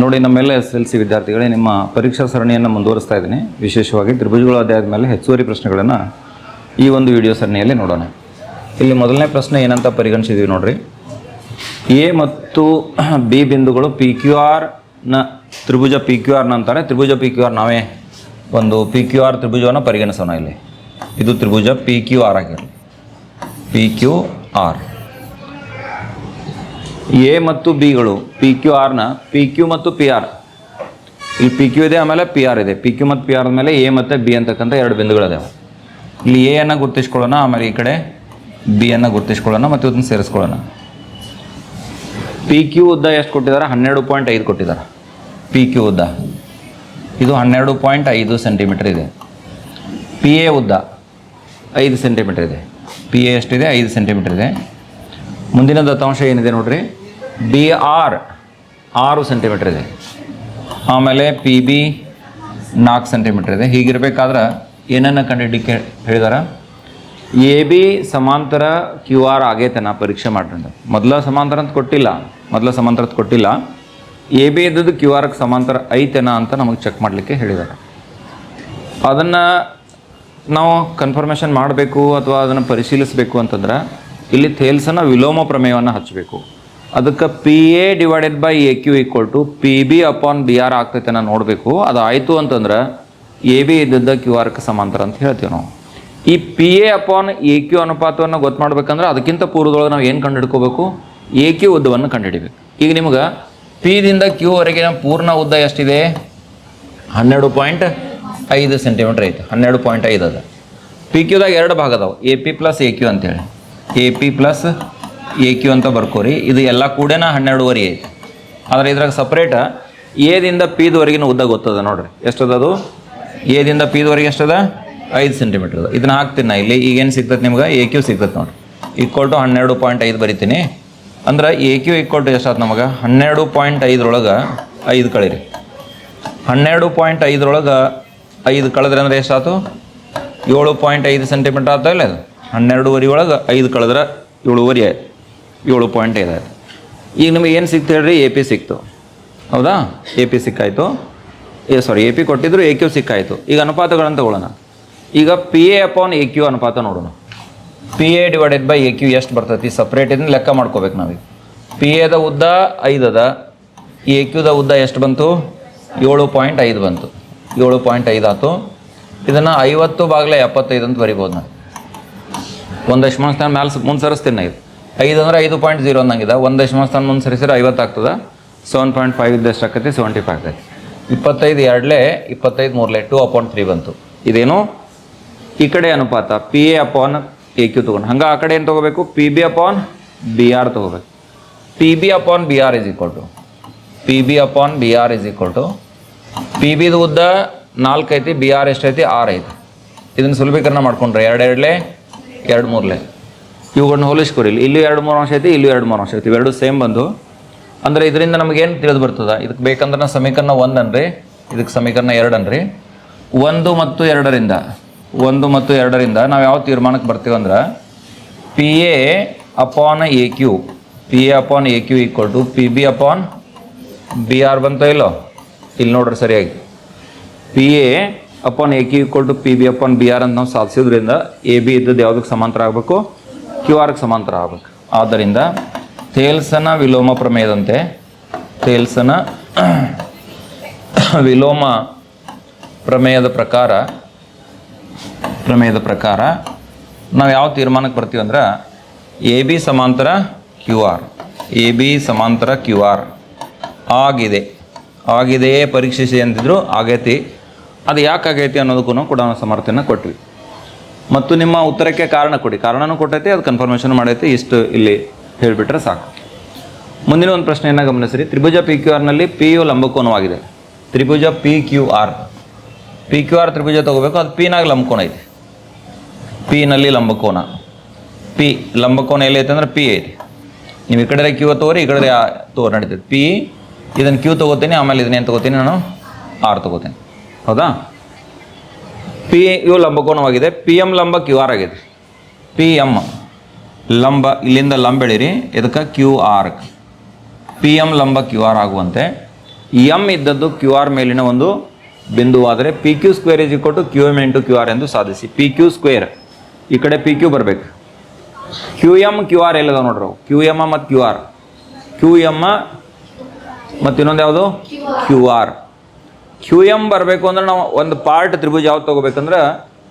ನೋಡಿ ನಮ್ಮೆಲ್ಲ S L C ವಿದ್ಯಾರ್ಥಿಗಳೇ ನಿಮ್ಮ ಪರೀಕ್ಷಾ ಸರಣಿಯನ್ನು ಮುಂದುವರಿಸ್ತಾ ಇದ್ದೀನಿ. ವಿಶೇಷವಾಗಿ ತ್ರಿಭುಜಗಳ ಅಧ್ಯಾಯದ ಮೇಲೆ ಹೆಚ್ಚುವರಿ ಪ್ರಶ್ನೆಗಳನ್ನು ಈ ಒಂದು ವಿಡಿಯೋ ಸರಣಿಯಲ್ಲಿ ನೋಡೋಣ. ಇಲ್ಲಿ ಮೊದಲನೇ ಪ್ರಶ್ನೆ ಏನಂತ ಪರಿಗಣಿಸಿದ್ದೀವಿ ನೋಡ್ರಿ. ಎ ಮತ್ತು ಬಿ ಬಿಂದುಗಳು ಪಿ ಕ್ಯೂ ಆರ್ನ ತ್ರಿಭುಜ ಪಿ ಕ್ಯೂ ಆರ್ನ ಅಂತಾರೆ. ತ್ರಿಭುಜ ಪಿ ಕ್ಯೂ ಆರ್ ನಾವೇ ಒಂದು ಪಿ ಕ್ಯೂ ಆರ್ ತ್ರಿಭುಜವನ್ನು ಪರಿಗಣಿಸೋಣ ಇಲ್ಲಿ. ಇದು ತ್ರಿಭುಜ ಪಿ ಕ್ಯೂ ಆರ್ ಆಗಿರಲಿ ಪಿ ಕ್ಯೂ ಆರ್ ಎ ಮತ್ತು ಬಿಗಳು, ಪಿ ಕ್ಯೂ ಆರ್ನ ಪಿ ಕ್ಯೂ ಮತ್ತು ಪಿ ಆರ್. ಇಲ್ಲಿ ಪಿ ಕ್ಯೂ ಇದೆ, ಆಮೇಲೆ ಪಿ ಆರ್ ಇದೆ. ಪಿ ಕ್ಯೂ ಮತ್ತು ಪಿ ಆರ್ ಮೇಲೆ ಎ ಮತ್ತು ಬಿ ಅಂತಕ್ಕಂಥ ಎರಡು ಬಿಂದುಗಳಿದಾವೆ. ಇಲ್ಲಿ ಎ ಅನ್ನು ಗುರ್ತಿಸ್ಕೊಳ್ಳೋಣ, ಆಮೇಲೆ ಈ ಕಡೆ ಬಿ ಅನ್ನು ಗುರ್ತಿಸ್ಕೊಳ್ಳೋಣ ಮತ್ತು ಇದನ್ನು ಸೇರಿಸ್ಕೊಳ್ಳೋಣ. ಪಿ ಕ್ಯೂ ಉದ್ದ ಎಷ್ಟು ಕೊಟ್ಟಿದ್ದಾರೆ? ಹನ್ನೆರಡು ಪಾಯಿಂಟ್ ಐದು ಕೊಟ್ಟಿದ್ದಾರೆ. ಪಿ ಕ್ಯೂ ಉದ್ದ. ಇದು ಹನ್ನೆರಡು ಪಾಯಿಂಟ್ ಐದು ಸೆಂಟಿಮೀಟರ್ ಇದೆ. ಪಿ ಎ ಉದ್ದ ಐದು ಸೆಂಟಿಮೀಟರ್ ಇದೆ. ಪಿ ಎ ಎಷ್ಟಿದೆ? ಐದು ಸೆಂಟಿಮೀಟರ್ ಇದೆ. ಮುಂದಿನ ದತ್ತಾಂಶ ಏನಿದೆ ನೋಡ್ರಿ? ಬಿ ಆರ್ ಆರು ಸೆಂಟಿಮೀಟರ್ ಇದೆ. ಆಮೇಲೆ ಪಿ ಬಿ ನಾಲ್ಕು ಸೆಂಟಿಮೀಟರ್ ಇದೆ. ಹೀಗಿರಬೇಕಾದ್ರೆ ಏನನ್ನು ಕಂಡುಹಿಡಿಕೆ ಹೇಳಿದಾರ? ಎ ಬಿ ಸಮಾಂತರ ಕ್ಯೂ ಆರ್ ಆಗೈತೆನ ಪರೀಕ್ಷೆ ಮಾಡ್ರಿ ಮೊದಲ ಸಮಾಂತರ ಅಂತ ಕೊಟ್ಟಿಲ್ಲ. ಮೊದಲ ಸಮಾಂತರ ಅಂತ ಕೊಟ್ಟಿಲ್ಲ. ಎ ಬಿ ಇದ್ದದ್ದು ಕ್ಯೂ ಆರ್ಗೆ ಸಮಾಂತರ ಐತೆನಾ ಅಂತ ನಮಗೆ ಚೆಕ್ ಮಾಡಲಿಕ್ಕೆ ಹೇಳಿದ್ದಾರೆ ಅದನ್ನು ನಾವು ಕನ್ಫರ್ಮೇಷನ್ ಮಾಡಬೇಕು ಅಥವಾ ಅದನ್ನು ಪರಿಶೀಲಿಸಬೇಕು ಅಂತಂದ್ರೆ ಇಲ್ಲಿ ಥೇಲ್ಸನ ವಿಲೋಮ ಪ್ರಮೇಯವನ್ನು ಹಚ್ಚಬೇಕು. ಅದಕ್ಕೆ P A divided by A Q equal to P B upon B R ಆಗ್ತೈತೆ ನಾನು ನೋಡಬೇಕು. ಅದು ಆಯಿತು ಅಂತಂದ್ರೆ ಎ ಬಿ ಇದ್ದದ್ದ ಕ್ಯೂ ಆರ್ಗೆ ಸಮಾಂತರ ಅಂತ ಹೇಳ್ತೀವಿ ನಾವು. ಈ P A upon A Q ಅನುಪಾತವನ್ನು ಗೊತ್ತು ಮಾಡ್ಬೇಕಂದ್ರೆ ಅದಕ್ಕಿಂತ ಪೂರ್ವದೊಳಗೆ ನಾವು ಏನು ಕಂಡುಹಿಡ್ಕೋಬೇಕು? ಎ ಕ್ಯೂ ಉದ್ದವನ್ನು ಕಂಡುಹಿಡಿಬೇಕು. ಈಗ ನಿಮ್ಗೆ ಪಿದಿಂದ ಕ್ಯೂ ನಮ್ಮ ಪೂರ್ಣ ಉದ್ದ ಎಷ್ಟಿದೆ? ಹನ್ನೆರಡು ಪಾಯಿಂಟ್ ಐದು ಸೆಂಟಿಮೀಟ್ರ್ ಐತೆ. ಹನ್ನೆರಡು ಪಾಯಿಂಟ್ ಐದು ಅದ. ಪಿ ಕ್ಯೂದಾಗ ಎರಡು ಭಾಗ ಅದಾವೆ. A P plus A Q ಅಂತೇಳಿ. A P plus A Q ಅಂತ ಬರ್ಕೋರಿ ಇದು ಎಲ್ಲ ಕೂಡೇನ ಹನ್ನೆರಡುವರೆ ಐತಿ. ಆದರೆ ಇದ್ರಾಗ ಸಪ್ರೇಟ ಎದಿಂದ ಪಿದವರೆಗಿನ ಉದ್ದ ಗೊತ್ತದ ನೋಡ್ರಿ. ಎಷ್ಟದ ಅದು? ಎದಿಂದ ಪಿದವರೆಗೆ ಎಷ್ಟದ? ಐದು ಸೆಂಟಿಮೀಟ್ರ್ ಅದ. ಇದನ್ನ ಹಾಕ್ತೀನಿ ನಾ ಇಲ್ಲಿ. ಈಗೇನು ಸಿಗ್ತದೆ ನಿಮ್ಗೆ? ಎ ಕ್ಯೂ ಸಿಗ್ತದೆ ನೋಡ್ರಿ. ಈಕ್ವಲ್ ಟು ಹನ್ನೆರಡು ಪಾಯಿಂಟ್ ಐದು ಬರಿತೀನಿ. ಅಂದ್ರೆ ಎ ಕ್ಯೂ ಈಕ್ವಲ್ ಟು ಎಷ್ಟಾಯ್ತು ನಮಗೆ? ಹನ್ನೆರಡು ಪಾಯಿಂಟ್ ಐದರೊಳಗೆ ಐದು ಕಳೀರಿ ಹನ್ನೆರಡು ಪಾಯಿಂಟ್ ಐದರೊಳಗೆ ಐದು ಕಳೆದ್ರೆ ಅಂದ್ರೆ ಎಷ್ಟಾಯ್ತು ಏಳು ಪಾಯಿಂಟ್ ಐದು ಸೆಂಟಿಮೀಟ್ರ್ ಆಗ್ತಾ ಇಲ್ಲ ಅದು ಹನ್ನೆರಡುವರೆ ಒಳಗೆ ಐದು ಕಳೆದ್ರೆ ಏಳುವರೆ ಆಯ್ತು ಏಳು ಪಾಯಿಂಟ್ ಐದು. ಆಯ್ತು ಈಗ ನಿಮಗೆ ಏನು ಸಿಕ್ತು ಹೇಳ್ರಿ? ಎ ಪಿ ಸಿಕ್ತು. ಹೌದಾ? ಎ ಪಿ ಸಿಕ್ಕಾಯಿತು. ಏ ಸಾರಿ ಎ ಪಿ ಕೊಟ್ಟಿದ್ರು ಎ ಕ್ಯೂ ಸಿಕ್ಕಾಯಿತು. ಈಗ ಅನುಪಾತಗಳನ್ನು ತಗೊಳ್ಳೋಣ. ಈಗ P A upon A Q ಅನುಪಾತ ನೋಡೋಣ. P A divided by A Q ಎಷ್ಟು ಬರ್ತೈತಿ? ಸಪ್ರೇಟ್ ಇದನ್ನ ಲೆಕ್ಕ ಮಾಡ್ಕೋಬೇಕು ನಾವೀಗ. ಪಿ ಎದ ಉದ್ದ ಐದು ಅದ. ಎ ಕ್ಯೂದ ಉದ್ದ ಎಷ್ಟು ಬಂತು? ಏಳು ಪಾಯಿಂಟ್ ಐದು ಬಂತು. ಏಳು ಪಾಯಿಂಟ್ ಐದು ಆಯ್ತು ಇದನ್ನು ಐವತ್ತು ಬಾಗಿಲೆ ಎಪ್ಪತ್ತೈದು ಅಂತ ಬರಿಬೋದು ನಾನು ಒಂದು ದಶಮಾಂಶ ಸ್ಥಾನ ಮ್ಯಾಲೆ ಮುಂದೆ ಸರಿಸ್ತೀನಿ ಇದು. ಐದು ಅಂದ್ರೆ ಐದು ಪಾಯಿಂಟ್ ಜೀರೋ ಅನ್ನಂಗಿದೆ. ಒಂದು ದಶಮಾಂಶ ಸ್ಥಾನ ಮುಂದೆ ಸರಿಸಿದ್ರೆ ಐವತ್ತು ಆಗ್ತದೆ. ಸೆವೆನ್ ಪಾಯಿಂಟ್ ಫೈವ್ ಇದ್ದಷ್ಟು ಆಕೈತಿ ಸೆವೆಂಟಿ ಫೈವ್ ಆಗ್ತೈತಿ ಇಪ್ಪತ್ತೈದು ಎರಡಲೇ, ಇಪ್ಪತ್ತೈದು ಮೂರಲೇ ಟು ಅಪಾಯಿಂಟ್ ತ್ರೀ ಬಂತು. ಇದೇನು? ಈ ಕಡೆ ಅನುಪಾತ P A upon A Q ತೊಗೊಂಡು. ಹಂಗೆ ಆ ಕಡೆ ಏನು ತೊಗೋಬೇಕು? P B upon B R ತೊಗೋಬೇಕು. P B upon B R is equal to P B upon B R is equal to P ಬಿದು ಉದ್ದ ನಾಲ್ಕು ಐತಿ ಬಿ ಆರ್ ಎಷ್ಟೈತಿ ಆರು ಐತಿ. ಇದನ್ನು ಸುಲಭೀಕರಣ ಮಾಡ್ಕೊಂಡ್ರೆ. ಎರಡು ಮೂರ್ಲೆ. ಎರಡು ಇವುಗಳನ್ನ ಹೋಲಿಸ್ಕೊರಿ ಇಲ್ಲಿ ಇಲ್ಲೂ ಎರಡು ಮೂರು ಅಂಶ ಐತಿ, ಇಲ್ಲೂ ಎರಡು ಮೂರು ಅಂಶ ಐತಿ. ಇವೆರಡು ಸೇಮ್ ಬಂದು. ಅಂದರೆ ಇದರಿಂದ ನಮಗೇನು ತಿಳಿದು ಬರ್ತದೆ? ಇದಕ್ಕೆ ಬೇಕಂದ್ರೆ ಸಮೀಕರಣ ಒಂದು ಅನ್ರಿ ಇದಕ್ಕೆ ಸಮೀಕರಣ ಎರಡು ಅನ್ರಿ ಒಂದು ಮತ್ತು ಎರಡರಿಂದ. ಒಂದು ಮತ್ತು ಎರಡರಿಂದ ನಾವು ಯಾವ ತೀರ್ಮಾನಕ್ಕೆ ಬರ್ತೀವಿ ಅಂದ್ರೆ P A upon A Q P A upon A Q equal to P B upon B R ಬಂತೋ ಇಲ್ಲೋ? ಇಲ್ಲಿ ನೋಡ್ರಿ ಸರಿಯಾಗಿ. P A upon A Q equal to P B upon B R ಅಂತ ನಾವು ಸಾಧಿಸೋದ್ರಿಂದ ಎ ಬಿ ಇದ್ದದ್ದು ಯಾವುದಕ್ಕೆ ಸಮಾಂತರ ಆಗಬೇಕು ಕ್ಯೂ ಆರ್ಗೆ ಸಮಾಂತರ ಆಗಬೇಕು ಆದ್ದರಿಂದ ಥೇಲ್ಸನ ವಿಲೋಮ ಪ್ರಮೇಯದಂತೆ ಥೇಲ್ಸನ ವಿಲೋಮ ಪ್ರಮೇಯದ ಪ್ರಕಾರ ಪ್ರಮೇಯದ ಪ್ರಕಾರ ನಾವು ಯಾವ ತೀರ್ಮಾನಕ್ಕೆ ಬರ್ತೀವಿ ಅಂದ್ರೆ ಎ ಬಿ ಸಮಾಂತರ ಕ್ಯೂ ಆರ್ ಎ ಬಿ ಸಮಾಂತರ ಕ್ಯೂ ಆರ್ ಆಗಿದೆ. ಆಗಿದೆಯೇ ಪರೀಕ್ಷಿಸಿ ಅಂತಿದ್ರು ಆಗೈತಿ. ಅದು ಯಾಕೆ ಆಗೈತಿ ಅನ್ನೋದಕ್ಕೂ ಕೂಡ ನಾವು ಸಮರ್ಥನೆ ಕೊಟ್ವಿ. ಮತ್ತು ನಿಮ್ಮ ಉತ್ತರಕ್ಕೆ ಕಾರಣ ಕೊಡಿ. ಕಾರಣನೂ ಕೊಟ್ಟೈತಿ, ಅದು ಕನ್ಫರ್ಮೇಷನ್ ಮಾಡೈತಿ, ಇಷ್ಟು ಇಲ್ಲಿ ಹೇಳಿಬಿಟ್ರೆ ಸಾಕು. ಮುಂದಿನ ಒಂದು ಪ್ರಶ್ನೆಯನ್ನು ಗಮನಿಸಿರಿ. ತ್ರಿಭುಜ ಪಿ ಕ್ಯೂ ಆರ್ನಲ್ಲಿ ಪಿ ಯು ಲಂಬಕೋನವಾಗಿದೆ ತ್ರಿಭುಜ P Q R P Q R ತ್ರಿಭುಜ ತಗೋಬೇಕು, ಅದು ಪಿನಾಗ ಲಂಬಕೋನ ಐತಿ. ಪಿನಲ್ಲಿ ಲಂಬಕೋನ. ಪಿ ಲಂಬಕೋನ ಎಲ್ಲಿ ಐತೆ ಅಂದ್ರೆ ಪಿ ಐತಿ ನೀವು ಈ ಕಡೆ ಕ್ಯೂ ತಗೋರಿ, ಈ ಕಡೆ ತೋರ್ ನಡೀತೈತೆ. ಪಿ ಇದನ್ನು ಕ್ಯೂ ತಗೋತೀನಿ, ಆಮೇಲೆ ಇದನ್ನೇನು ತಗೋತೀನಿ ನಾನು? ಆರ್ ತಗೋತೀನಿ. ಹೌದಾ? ಪಿ ಯು ಲಂಬಕೋನವಾಗಿದೆ ಪಿ ಎಂ ಲಂಬ ಕ್ಯೂ ಆರ್ ಆಗಿದೆ. ಪಿ ಎಂ ಲಂಬ, ಇಲ್ಲಿಂದ ಲಂಬ ಎಳಿರಿ. ಇದಕ್ಕೆ ಕ್ಯೂ ಆರ್ ಪಿ ಎಂ ಲಂಬ ಕ್ಯೂ ಆರ್ ಆಗುವಂತೆ. ಎಂ ಇದ್ದದ್ದು ಕ್ಯೂ ಆರ್ ಮೇಲಿನ ಒಂದು ಬಿಂದುವಾದರೆ P Q square is equal to Q M into Q R ಎಂದು ಸಾಧಿಸಿ. ಪಿ ಕ್ಯೂ ಸ್ಕ್ವೇರ್ ಈ ಕಡೆ ಪಿ ಕ್ಯೂ ಬರಬೇಕು. ಕ್ಯೂ ಎಂ ಕ್ಯೂ ಆರ್ ಎಲ್ಲದ ನೋಡ್ರಿ ಕ್ಯೂ ಎಂ ಮತ್ತು ಕ್ಯೂ ಆರ್ ಕ್ಯೂ ಎಂ ಮತ್ತು ಇನ್ನೊಂದು ಯಾವುದು? ಕ್ಯೂ ಆರ್ ಕ್ಯೂ ಎಂ ಬರಬೇಕು ಅಂದ್ರೆ ನಾವು ಒಂದು ಪಾರ್ಟ್ ತ್ರಿಭುಜ ಯಾವ್ದು ತೊಗೋಬೇಕಂದ್ರೆ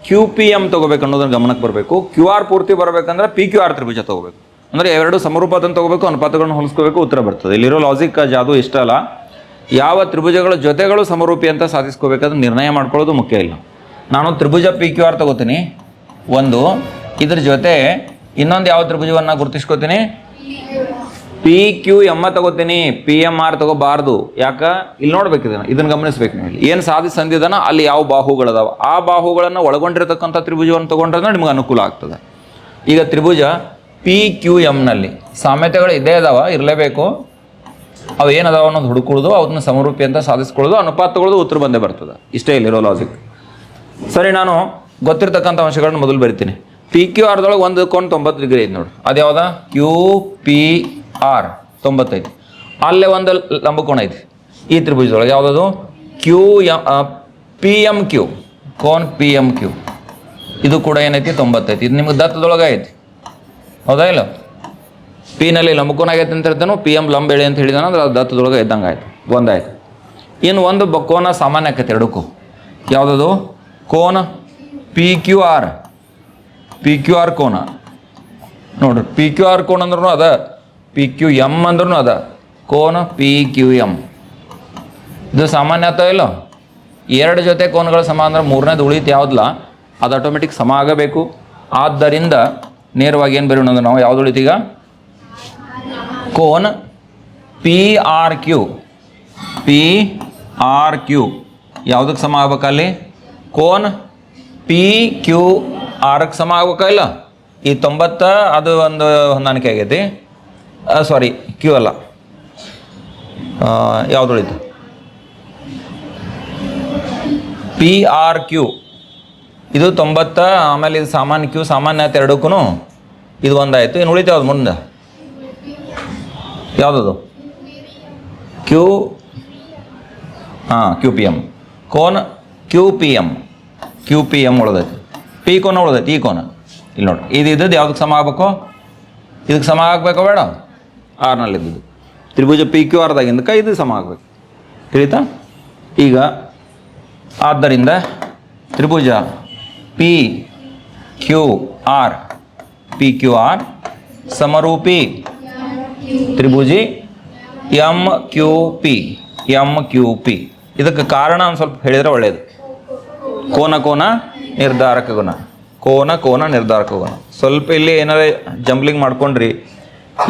ಕ್ಯೂ ಪಿ ಎಂ ತೊಗೋಬೇಕು ಅನ್ನೋದನ್ನ ಗಮನಕ್ಕೆ ಬರಬೇಕು. ಕ್ಯೂ ಆರ್ ಪೂರ್ತಿ ಬರಬೇಕಂದ್ರೆ ಪಿ ಕ್ಯೂ ಆರ್ ತ್ರಿಭುಜ ತೊಗೋಬೇಕು. ಅಂದರೆ ಎರಡು ಸಮರೂಪದನ್ನು ತೊಗೋಬೇಕು, ಅನುಪಾತಗಳನ್ನು ಹೊಲಿಸ್ಕೋಬೇಕು ಉತ್ತರ ಬರ್ತದೆ. ಇಲ್ಲಿರೋ ಲಾಜಿಕ್ ಜಾದು ಇಷ್ಟ ಅಲ್ಲ. ಯಾವ ತ್ರಿಭುಜಗಳ ಜೊತೆಗಳು ಸಮರೂಪಿ ಅಂತ ಸಾಧಿಸ್ಕೋಬೇಕಾದ್ರೆ ನಿರ್ಣಯ ಮಾಡ್ಕೊಳ್ಳೋದು ಮುಖ್ಯ ಇಲ್ಲ. ನಾನು ತ್ರಿಭುಜ ಪಿ ಕ್ಯೂ ಆರ್ ತಗೋತೀನಿ. ಒಂದು, ಇದ್ರ ಜೊತೆ ಇನ್ನೊಂದು ಯಾವ ತ್ರಿಭುಜವನ್ನು ಗುರುತಿಸ್ಕೋತೀನಿ? ಪಿ ಕ್ಯೂ ಎಮ್ಮ ತಗೋತೀನಿ ಪಿ ಎಂ ಆರ್ ತಗೋಬಾರ್ದು. ಯಾಕ? ಇಲ್ಲಿ ನೋಡ್ಬೇಕು ಇದನ್ನ. ಇದನ್ನ ಗಮನಿಸ್ಬೇಕು ನೀವು ಇಲ್ಲಿ. ಏನು ಸಾಧಿಸಿ ಅಲ್ಲಿ ಯಾವ ಬಾಹುಗಳದಾವ ಆ ಬಾಹುಗಳನ್ನು ಒಳಗೊಂಡಿರತಕ್ಕಂಥ ತ್ರಿಭುಜವನ್ನು ತಗೊಂಡ್ರೆ ನಿಮ್ಗೆ ಅನುಕೂಲ ಆಗ್ತದೆ. ಈಗ ತ್ರಿಭುಜ ಪಿ ಕ್ಯೂ ಎಮ್ನಲ್ಲಿ ಸಾಮ್ಯತೆಗಳು ಇದೇ ಅದಾವ, ಇರಲೇಬೇಕು. ಅವು ಏನದಾವ ಅನ್ನೋದು ಹುಡುಕೊಳ್ಳೋದು ಅವನ್ನ ಸಮರೂಪಿ ಅಂತ ಸಾಧಿಸ್ಕೊಳ್ಳೋದು, ಅನುಪಾತಗೊಳ್ಳೋದು, ಉತ್ತರ ಬಂದೇ ಬರ್ತದೆ. ಇಷ್ಟೇ ಇಲ್ಲಿರೋ ಲಾಜಿಕ್ ಸರಿ, ನಾನು ಗೊತ್ತಿರ್ತಕ್ಕಂಥ ಅಂಶಗಳನ್ನ ಮೊದಲು ಬರಿತೀನಿ. ಪಿ ಕ್ಯೂ ಆರ್ದೊಳಗೆ ಒಂದು ಕೋನ್ ತೊಂಬತ್ತು ಡಿಗ್ರಿ ಐತೆ ನೋಡಿ. ಅದು ಯಾವ್ದ ಕ್ಯೂ ಪಿ ಆರ್, ತೊಂಬತ್ತೈದು. ಅಲ್ಲೇ ಒಂದು ಲಂಬಕೋಣ ಐತಿ. ಈ ತ್ರಿಭುಜದೊಳಗೆ ಯಾವುದದು? Q M P M Q cone P M Q ಇದು ಕೂಡ ಏನೈತಿ? ತೊಂಬತ್ತೈತಿ ಇದು ನಿಮ್ಗೆ ದತ್ತದೊಳಗೆ ಐತಿ. ಹೌದಾ ಇಲ್ಲ? ಪಿನಲ್ಲಿ ಲಂಬಕೋನ ಆಗೈತೆ ಅಂತ ಹೇಳ್ತಾನು ಪಿ ಎಂ ಲಂಬ ಎಳೆ ಅಂತ ಹೇಳಿದಾನ ಅಂದ್ರೆ ಅದು ದತ್ತದೊಳಗೆ ಇದ್ದಂಗೆ ಆಯ್ತು. ಒಂದಾಯ್ತು. ಇನ್ನು ಒಂದು ಕೋನ ಸಾಮಾನ್ಯ ಆಕೈತೆ ಎರಡಕ್ಕೂ. ಯಾವುದದು? ಕೋನ P Q R P Q R ಕೋನ. ನೋಡ್ರಿ ಪಿ ಕ್ಯೂ ಆರ್ ಕೋನ ಅಂದ್ರೂ ಅದ. ಪಿ ಕ್ಯೂ ಎಂ ಅಂದ್ರೂ ಅದ. ಕೋನ ಪಿ ಕ್ಯೂ ಎಂ ಇದು ಸಾಮಾನ್ಯ ಅಥವಾ ಇಲ್ಲ? ಎರಡು ಜೊತೆ ಕೋನ್ಗಳು ಸಮ ಅಂದ್ರೆ ಮೂರನೇದು ಉಳಿತು ಯಾವುದಿಲ್ಲ ಅದು ಆಟೋಮೆಟಿಕ್ ಸಮ ಆಗಬೇಕು. ಆದ್ದರಿಂದ ನೇರವಾಗಿ ಏನು ಬರೋಣ ನಾವು ಯಾವ್ದು ಉಳಿತೀಗ cone P R Q P R Q ಯಾವುದಕ್ಕೆ ಸಮ ಆಗ್ಬೇಕಲ್ಲಿ ಕೋನ್ ಪಿ ಕ್ಯೂ ಆರ್ಗೆ ಸಮ ಆಗ್ಬೇಕಲ್ಲ ಈ ತೊಂಬತ್ತ ಅದು ಒಂದು ಹೊಂದಾಣಿಕೆ ಆಗೈತಿ. ಸಾರಿ ಕ್ಯೂ ಅಲ್ಲ. ಯಾವ್ದು ಉಳಿತು ಪಿ ಆರ್ ಕ್ಯೂ ಇದು ತೊಂಬತ್ತ, ಆಮೇಲೆ ಇದು ಸಾಮಾನ್ಯ ಕ್ಯೂ ಸಾಮಾನ್ಯ ಆಯ್ತು ಎರಡಕ್ಕೂ ಇದು ಒಂದಾಯಿತು. ಇನ್ನು ಉಳಿತು ಯಾವ್ದು ಮುಂದೆ? ಯಾವುದದು? ಕ್ಯೂ ಹಾಂ ಕ್ಯೂ ಪಿ ಎಂ ಕೋನ Q P M Q P M ಉಳ್ದೈತಿ. P ಕೋನ ಉಳ್ದೈತಿ? ಈ ಕೋನ. ಇಲ್ಲಿ ನೋಡಿ. ಇದು ಇದ್ದದ್ದು ಯಾವುದಕ್ಕೆ ಸಮ ಆಗಬೇಕು? ಇದಕ್ಕೆ ಸಮ ಆಗಬೇಕೋ ಬೇಡ? ಆರ್ನಲ್ಲಿ ಇದ್ದದ್ದು. ತ್ರಿಭುಜ ಪಿ ಕ್ಯೂ ಆರ್ದಾಗಿಂದಕ್ಕೆ ಇದು ಸಮ ಆಗಬೇಕು. ತಿಳಿತಾ? ಈಗ ಆದ್ದರಿಂದ ತ್ರಿಭುಜ P Q R P Q R ಸಮರೂಪಿ ತ್ರಿಭುಜಿ M Q P M Q P ಇದಕ್ಕೆ ಕಾರಣ ಒಂದು ಸ್ವಲ್ಪ ಹೇಳಿದರೆ ಒಳ್ಳೆಯದು ಕೋನ ಕೋನ ನಿರ್ಧಾರಕ ಗುಣ. ಕೋನ ಕೋನ ನಿರ್ಧಾರಕ ಗುಣ. ಸ್ವಲ್ಪ ಇಲ್ಲಿ ಏನಾರ ಜಂಬ್ಲಿಂಗ್ ಮಾಡ್ಕೊಂಡ್ರಿ